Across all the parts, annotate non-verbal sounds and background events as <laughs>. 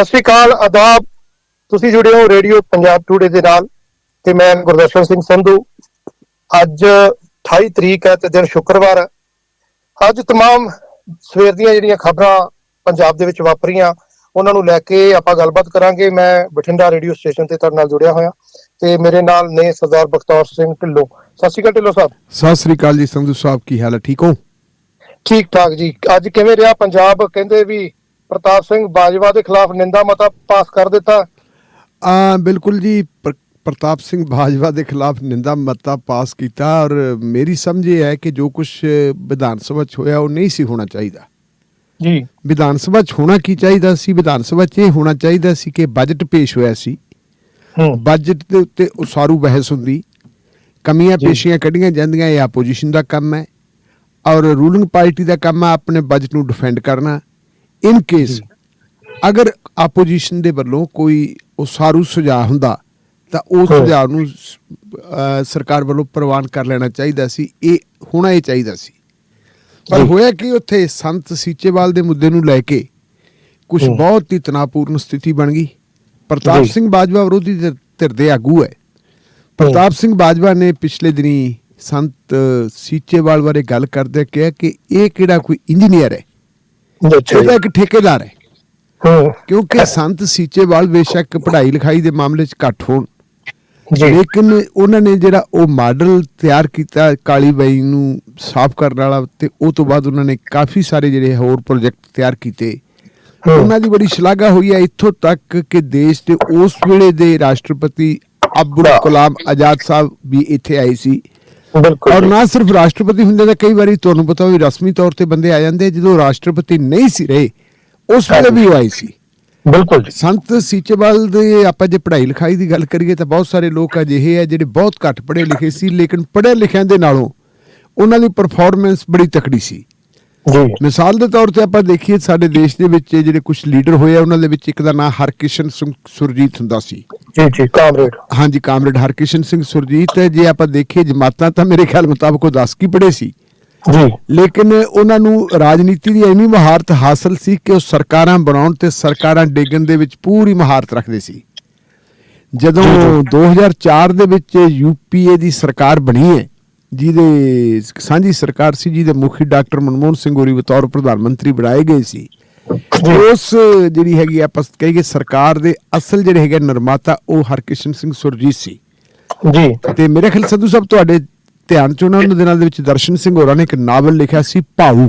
ਸਤਿ ਸ਼੍ਰੀ ਅਕਾਲ ਆਦਾਬ ਤੁਸੀਂ ਜੁੜੇ ਹੋ ਰੇਡੀਓ ਪੰਜਾਬ ਟੂਡੇ ਦੇ ਨਾਲ ਤੇ ਮੈਂ ਗੁਰਦਰਸ਼ਨ ਸਿੰਘ ਸੰਧੂ ਅੱਜ 28 ਤਰੀਕ ਹੈ ਤੇ ਦਿਨ ਸ਼ੁੱਕਰਵਾਰ ਹੈ ਅੱਜ तमाम ਸਵੇਰ ਦੀਆਂ ਜਿਹੜੀਆਂ ਖਬਰਾਂ ਪੰਜਾਬ ਦੇ ਵਿੱਚ ਵਾਪਰੀਆਂ ਉਹਨਾਂ ਨੂੰ ਲੈ ਕੇ ਆਪਾਂ ਗੱਲਬਾਤ ਕਰਾਂਗੇ ਮੈਂ ਬਠਿੰਡਾ ਰੇਡੀਓ ਸਟੇਸ਼ਨ ਤੇ ਤੁਹਾਡੇ ਨਾਲ ਜੁੜਿਆ ਹੋਇਆ ਤੇ ਮੇਰੇ ਨਾਲ ਨੇ ਸਰਦਾਰ ਬਖਤੌਰ ਸਿੰਘ ਢਿੱਲੋਂ ਸਤਿ ਸ਼੍ਰੀ ਅਕਾਲ ਢਿੱਲੋਂ ਸਾਹਿਬ ਸਤਿ ਸ੍ਰੀ ਅਕਾਲ ਜੀ ਸੰਧੂ ਸਾਹਿਬ ਕੀ ਹਾਲ ਹੈ ਠੀਕ ਹੋ ਠੀਕ ਠਾਕ ਜੀ ਅੱਜ ਕਿਵੇਂ ਰਿਹਾ ਪੰਜਾਬ ਕਹਿੰਦੇ ਵੀ ਪ੍ਰਤਾਪ ਸਿੰਘ ਬਾਜਵਾ ਦੇ ਖਿਲਾਫ ਨਿੰਦਾ ਮਤਾ ਪਾਸ ਕਰ ਦਿੱਤਾ। ਆ ਬਿਲਕੁਲ ਜੀ ਪ੍ਰ- ਪ੍ਰਤਾਪ ਸਿੰਘ ਬਾਜਵਾ ਦੇ ਖਿਲਾਫ ਨਿੰਦਾ ਮਤਾ ਪਾਸ ਕੀਤਾ ਔਰ ਮੇਰੀ ਸਮਝ ਇਹ ਹੈ ਕਿ ਜੋ ਕੁਝ ਵਿਧਾਨ ਸਭਾ 'ਚ ਹੋਇਆ ਉਹ ਨਹੀਂ ਸੀ ਹੋਣਾ ਚਾਹੀਦਾ। ਜੀ। ਵਿਧਾਨ ਸਭਾ 'ਚ ਹੋਣਾ ਕੀ ਚਾਹੀਦਾ ਸੀ? ਵਿਧਾਨ ਸਭਾ 'ਚ ਇਹ ਹੋਣਾ ਚਾਹੀਦਾ ਸੀ ਕਿ ਬਜਟ ਪੇਸ਼ ਹੋਇਆ ਸੀ। ਹੂੰ। ਬਜਟ ਦੇ ਉੱਤੇ ਉਸਾਰੂ ਬਹਿਸ ਹੁੰਦੀ। ਕਮੀਆਂ। ਪੇਸ਼ੀਆਂ ਕੱਢੀਆਂ ਜਾਂਦੀਆਂ ਇਹ ਆਪੋਜੀਸ਼ਨ ਦਾ ਕੰਮ ਹੈ। ਔਰ ਰੂਲਿੰਗ ਪਾਰਟੀ ਦਾ ਕੰਮ ਹੈ ਆਪਣੇ ਬਜਟ ਨੂੰ ਡਿਫੈਂਡ ਕਰਨਾ। In case. ਅਗਰ ਆਪੋਜੀਸ਼ਨ ਦੇ ਵੱਲੋਂ ਕੋਈ ਉਸਾਰੂ ਸੁਝਾਅ ਹੁੰਦਾ ਤਾਂ ਉਸ ਹਾਂ। ਸੁਝਾਅ ਨੂੰ ਸਰਕਾਰ ਵੱਲੋਂ ਪ੍ਰਵਾਨ ਕਰ ਲੈਣਾ ਚਾਹੀਦਾ ਸੀ ਇਹ ਹੋਣਾ ਇਹ ਚਾਹੀਦਾ ਸੀ ਪਰ। ਹੋਇਆ ਕਿ ਉੱਥੇ ਸੰਤ ਸੀਚੇਵਾਲ ਦੇ ਮੁੱਦੇ ਨੂੰ ਲੈ ਕੇ ਕੁਝ ਹੂੰ। ਬਹੁਤ ਹੀ ਤਣਾਅਪੂਰਨ ਸਥਿਤੀ ਬਣ ਗਈ ਪ੍ਰਤਾਪ। ਸਿੰਘ ਬਾਜਵਾ ਵਿਰੋਧੀ ਧਿਰ- ਧਿਰ ਦੇ ਆਗੂ ਹੈ ਪ੍ਰਤਾਪ ਸਿੰਘ ਬਾਜਵਾ ਨੇ ਪਿਛਲੇ ਦਿਨੀ ਸੰਤ ਸੀਚੇਵਾਲ ਬਾਰੇ ਗੱਲ ਕਰਦੇ ਕਿਹਾ ਕਿ ਇਹ ਕਿਹੜਾ ਕੋਈ ਇੰਜੀਨੀਅਰ ਹੈ ਤਾਂ ਇੱਕ ਠੇਕੇਦਾਰ ਹੈ। ਕਿਉਂਕਿ ਸੰਤ ਸੀਚੇਵਾਲ ਬੇਸ਼ੱਕ ਪੜ੍ਹਾਈ ਲਿਖਾਈ ਦੇ ਮਾਮਲੇ 'ਚ ਘੱਟ ਹੋਣ। ਲੇਕਿਨ ਉਹਨਾਂ ਨੇ ਜਿਹੜਾ ਉਹ ਮਾਡਲ ਤਿਆਰ ਕੀਤਾ ਕਾਲੀ ਬਾਈ ਨੂੰ ਸਾਫ਼ ਕਰਨ ਵਾਲਾ ਤੇ ਉਹ ਤੋਂ ਬਾਅਦ ਉਹਨਾਂ ਨੇ ਕਾਫੀ ਸਾਰੇ ਜਿਹੜੇ ਹੋਰ ਪ੍ਰੋਜੈਕਟ ਤਿਆਰ ਕੀਤੇ। ਉਹਨਾਂ ਦੀ ਬੜੀ ਸ਼ਲਾਘਾ ਹੋਈ ਹੈ ਇੱਥੋਂ ਤੱਕ ਕਿ ਦੇਸ਼ ਦੇ ਉਸ ਵੇਲੇ ਦੇ ਰਾਸ਼ਟਰਪਤੀ ਅਬਦੁਲ ਕਲਾਮ ਆਜ਼ਾਦ ਸਾਹਿਬ ਵੀ ਇੱਥੇ ਆਏ ਸੀ। ਬਿਲਕੁਲ ਔਰ। ਨਾ ਸਿਰਫ ਰਾਸ਼ਟਰਪਤੀ ਹੁੰਦੇ ਤਾਂ ਕਈ ਵਾਰੀ ਤੁਹਾਨੂੰ ਪਤਾ ਵੀ ਰਸਮੀ ਤੌਰ ਤੇ ਬੰਦੇ ਆ ਜਾਂਦੇ ਜਦੋਂ ਰਾਸ਼ਟਰਪਤੀ ਨਹੀਂ ਸੀ ਰਹੇ ਉਸ ਵੇਲੇ ਵੀ ਉਹ ਆਏ ਸੀ। ਬਿਲਕੁਲ ਜੀ। ਸੰਤ ਸੀਚੇਵਾਲ ਦੇ ਆਪਾਂ ਜੇ ਪੜ੍ਹਾਈ ਲਿਖਾਈ ਦੀ ਗੱਲ ਕਰੀਏ ਤਾਂ ਬਹੁਤ ਸਾਰੇ ਲੋਕ ਅਜਿਹੇ ਆ ਜਿਹੜੇ ਬਹੁਤ ਘੱਟ ਪੜ੍ਹੇ ਲਿਖੇ ਸੀ ਲੇਕਿਨ ਪੜ੍ਹੇ ਲਿਖਿਆਂ ਦੇ ਨਾਲੋਂ ਉਹਨਾਂ ਦੀ ਪਰਫਾਰਮੈਂਸ ਬੜੀ ਤਕੜੀ ਸੀ। ਜੀ। ਮਿਸਾਲ ਦੇ ਤੌਰ ਤੇ ਆਪਾਂ ਦੇਖੀਏ ਸਾਡੇ ਦੇਸ਼ ਦੇ ਵਿੱਚ ਜਿਹੜੇ ਕੁਝ ਲੀਡਰ ਹੋਏ ਆ ਉਹਨਾਂ ਦੇ ਵਿੱਚ ਇੱਕ ਦਾ ਨਾਮ ਹਰਕਿਸ਼ਨ ਸਿੰਘ ਸੁਰਜੀਤ ਹੁੰਦਾ ਸੀ। ਜੀ ਜੀ ਕਾਮਰੇਡ। ਹਾਂਜੀ ਕਾਮਰੇਡ ਹਰਕਿਸ਼ਨ ਸਿੰਘ ਸੁਰਜੀਤ ਜੇ ਆਪਾਂ ਦੇਖੀਏ ਜਮਾਤਾਂ ਤਾਂ ਮੇਰੇ ਖਿਆਲ ਮੁਤਾਬਕ ਉਹ 10 ਕੀ ਪੜ੍ਹੇ ਸੀ। ਜੀ। ਲੇਕਿਨ ਉਹਨਾਂ ਨੂੰ ਰਾਜਨੀਤੀ ਦੀ ਇੰਨੀ ਮਹਾਰਤ ਹਾਸਲ ਸੀ ਕਿ ਉਹ ਸਰਕਾਰਾਂ ਬਣਾਉਣ ਤੇ ਸਰਕਾਰਾਂ ਡੇਗਣ ਦੇ ਵਿੱਚ ਪੂਰੀ ਮਹਾਰਤ ਰੱਖਦੇ ਸੀ। ਜਦੋਂ 2004 ਦੇ ਵਿੱਚ ਯੂਪੀਏ ਦੀ ਸਰਕਾਰ ਬਣੀ ਹੈ ਜਿਹਦੇ ਸਾਂਝੀ ਸਰਕਾਰ ਸੀ ਜਿਹਦੇ ਮੁਖੀ ਡਾਕਟਰ ਮਨਮੋਹਨ ਸਿੰਘ ਹੋਰੀ ਬਤੌਰ ਪ੍ਰਧਾਨ ਮੰਤਰੀ ਬਣਾਏ ਗਏ ਸੀ। ਉਸ ਜਿਹੜੀ ਹੈਗੀ ਆਪਾਂ ਕਹੀਏ ਸਰਕਾਰ ਦੇ ਅਸਲ ਜਿਹੜੇ ਹੈਗੇ ਨਿਰਮਾਤਾ ਉਹ ਹਰਕਿਸ਼ਨ ਸਿੰਘ ਸੁਰਜੀਤ ਸੀ। ਜੀ। ਤੇ ਮੇਰੇ ਖਿਆਲ ਸੰਧੂ ਸਾਹਿਬ ਤੁਹਾਡੇ ਧਿਆਨ ਚ ਉਹਨਾਂ ਦਿਨਾਂ ਦੇ ਵਿੱਚ ਦਰਸ਼ਨ ਸਿੰਘ ਹੋਰਾਂ ਨੇ ਇੱਕ ਨਾਵਲ ਲਿਖਿਆ ਸੀ ਭਾਊ।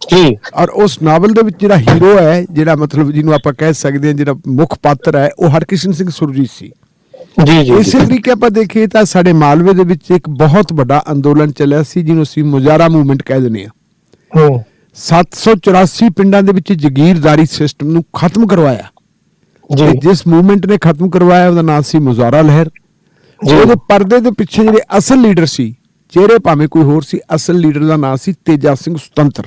ਜੀ। ਔਰ ਉਸ ਨਾਵਲ ਦੇ ਵਿੱਚ ਜਿਹੜਾ ਹੀਰੋ ਹੈ ਜਿਹੜਾ ਮਤਲਬ ਜਿਹਨੂੰ ਆਪਾਂ ਕਹਿ ਸਕਦੇ ਹਾਂ ਜਿਹੜਾ ਮੁੱਖ ਪਾਤਰ ਹੈ ਉਹ ਹਰਕਿਸ਼ਨ ਸਿੰਘ ਸੁਰਜੀਤ ਸੀ। ਜੀ ਜੀ ਇਸੇ ਤਰੀਕੇ ਆਪਾਂ ਦੇਖੀਏ ਤਾਂ ਸਾਡੇ ਮਾਲਵੇ ਦੇ ਵਿੱਚ ਇੱਕ ਬਹੁਤ ਵੱਡਾ ਅੰਦੋਲਨ ਚੱਲਿਆ ਸੀ ਜਿਹਨੂੰ ਅਸੀਂ ਮੁਜ਼ਾਰਾ ਮੂਵਮੈਂਟ ਕਹਿ ਦਿੰਦੇ ਹਾਂ। ਹੂੰ। 784 ਪਿੰਡਾਂ ਦੇ ਵਿੱਚ ਜ਼ਗੀਰਦਾਰੀ ਸਿਸਟਮ ਨੂੰ ਖਤਮ ਕਰਵਾਇਆ। ਜੀ। ਜਿਸ ਮੂਵਮੈਂਟ ਨੇ ਖਤਮ ਕਰਵਾਇਆ ਉਹਦਾ ਨਾਮ ਸੀ ਮੁਜ਼ਾਰਾ ਲਹਿਰ। ਉਹਦੇ ਪਰਦੇ ਦੇ ਪਿੱਛੇ ਜਿਹੜੇ ਅਸਲ ਲੀਡਰ ਸੀ ਚਿਹਰੇ ਭਾਵੇਂ ਕੋਈ ਹੋਰ ਸੀ ਅਸਲ ਲੀਡਰ ਦਾ ਨਾਮ ਸੀ ਤੇਜਾ ਸਿੰਘ ਸੁਤੰਤਰ।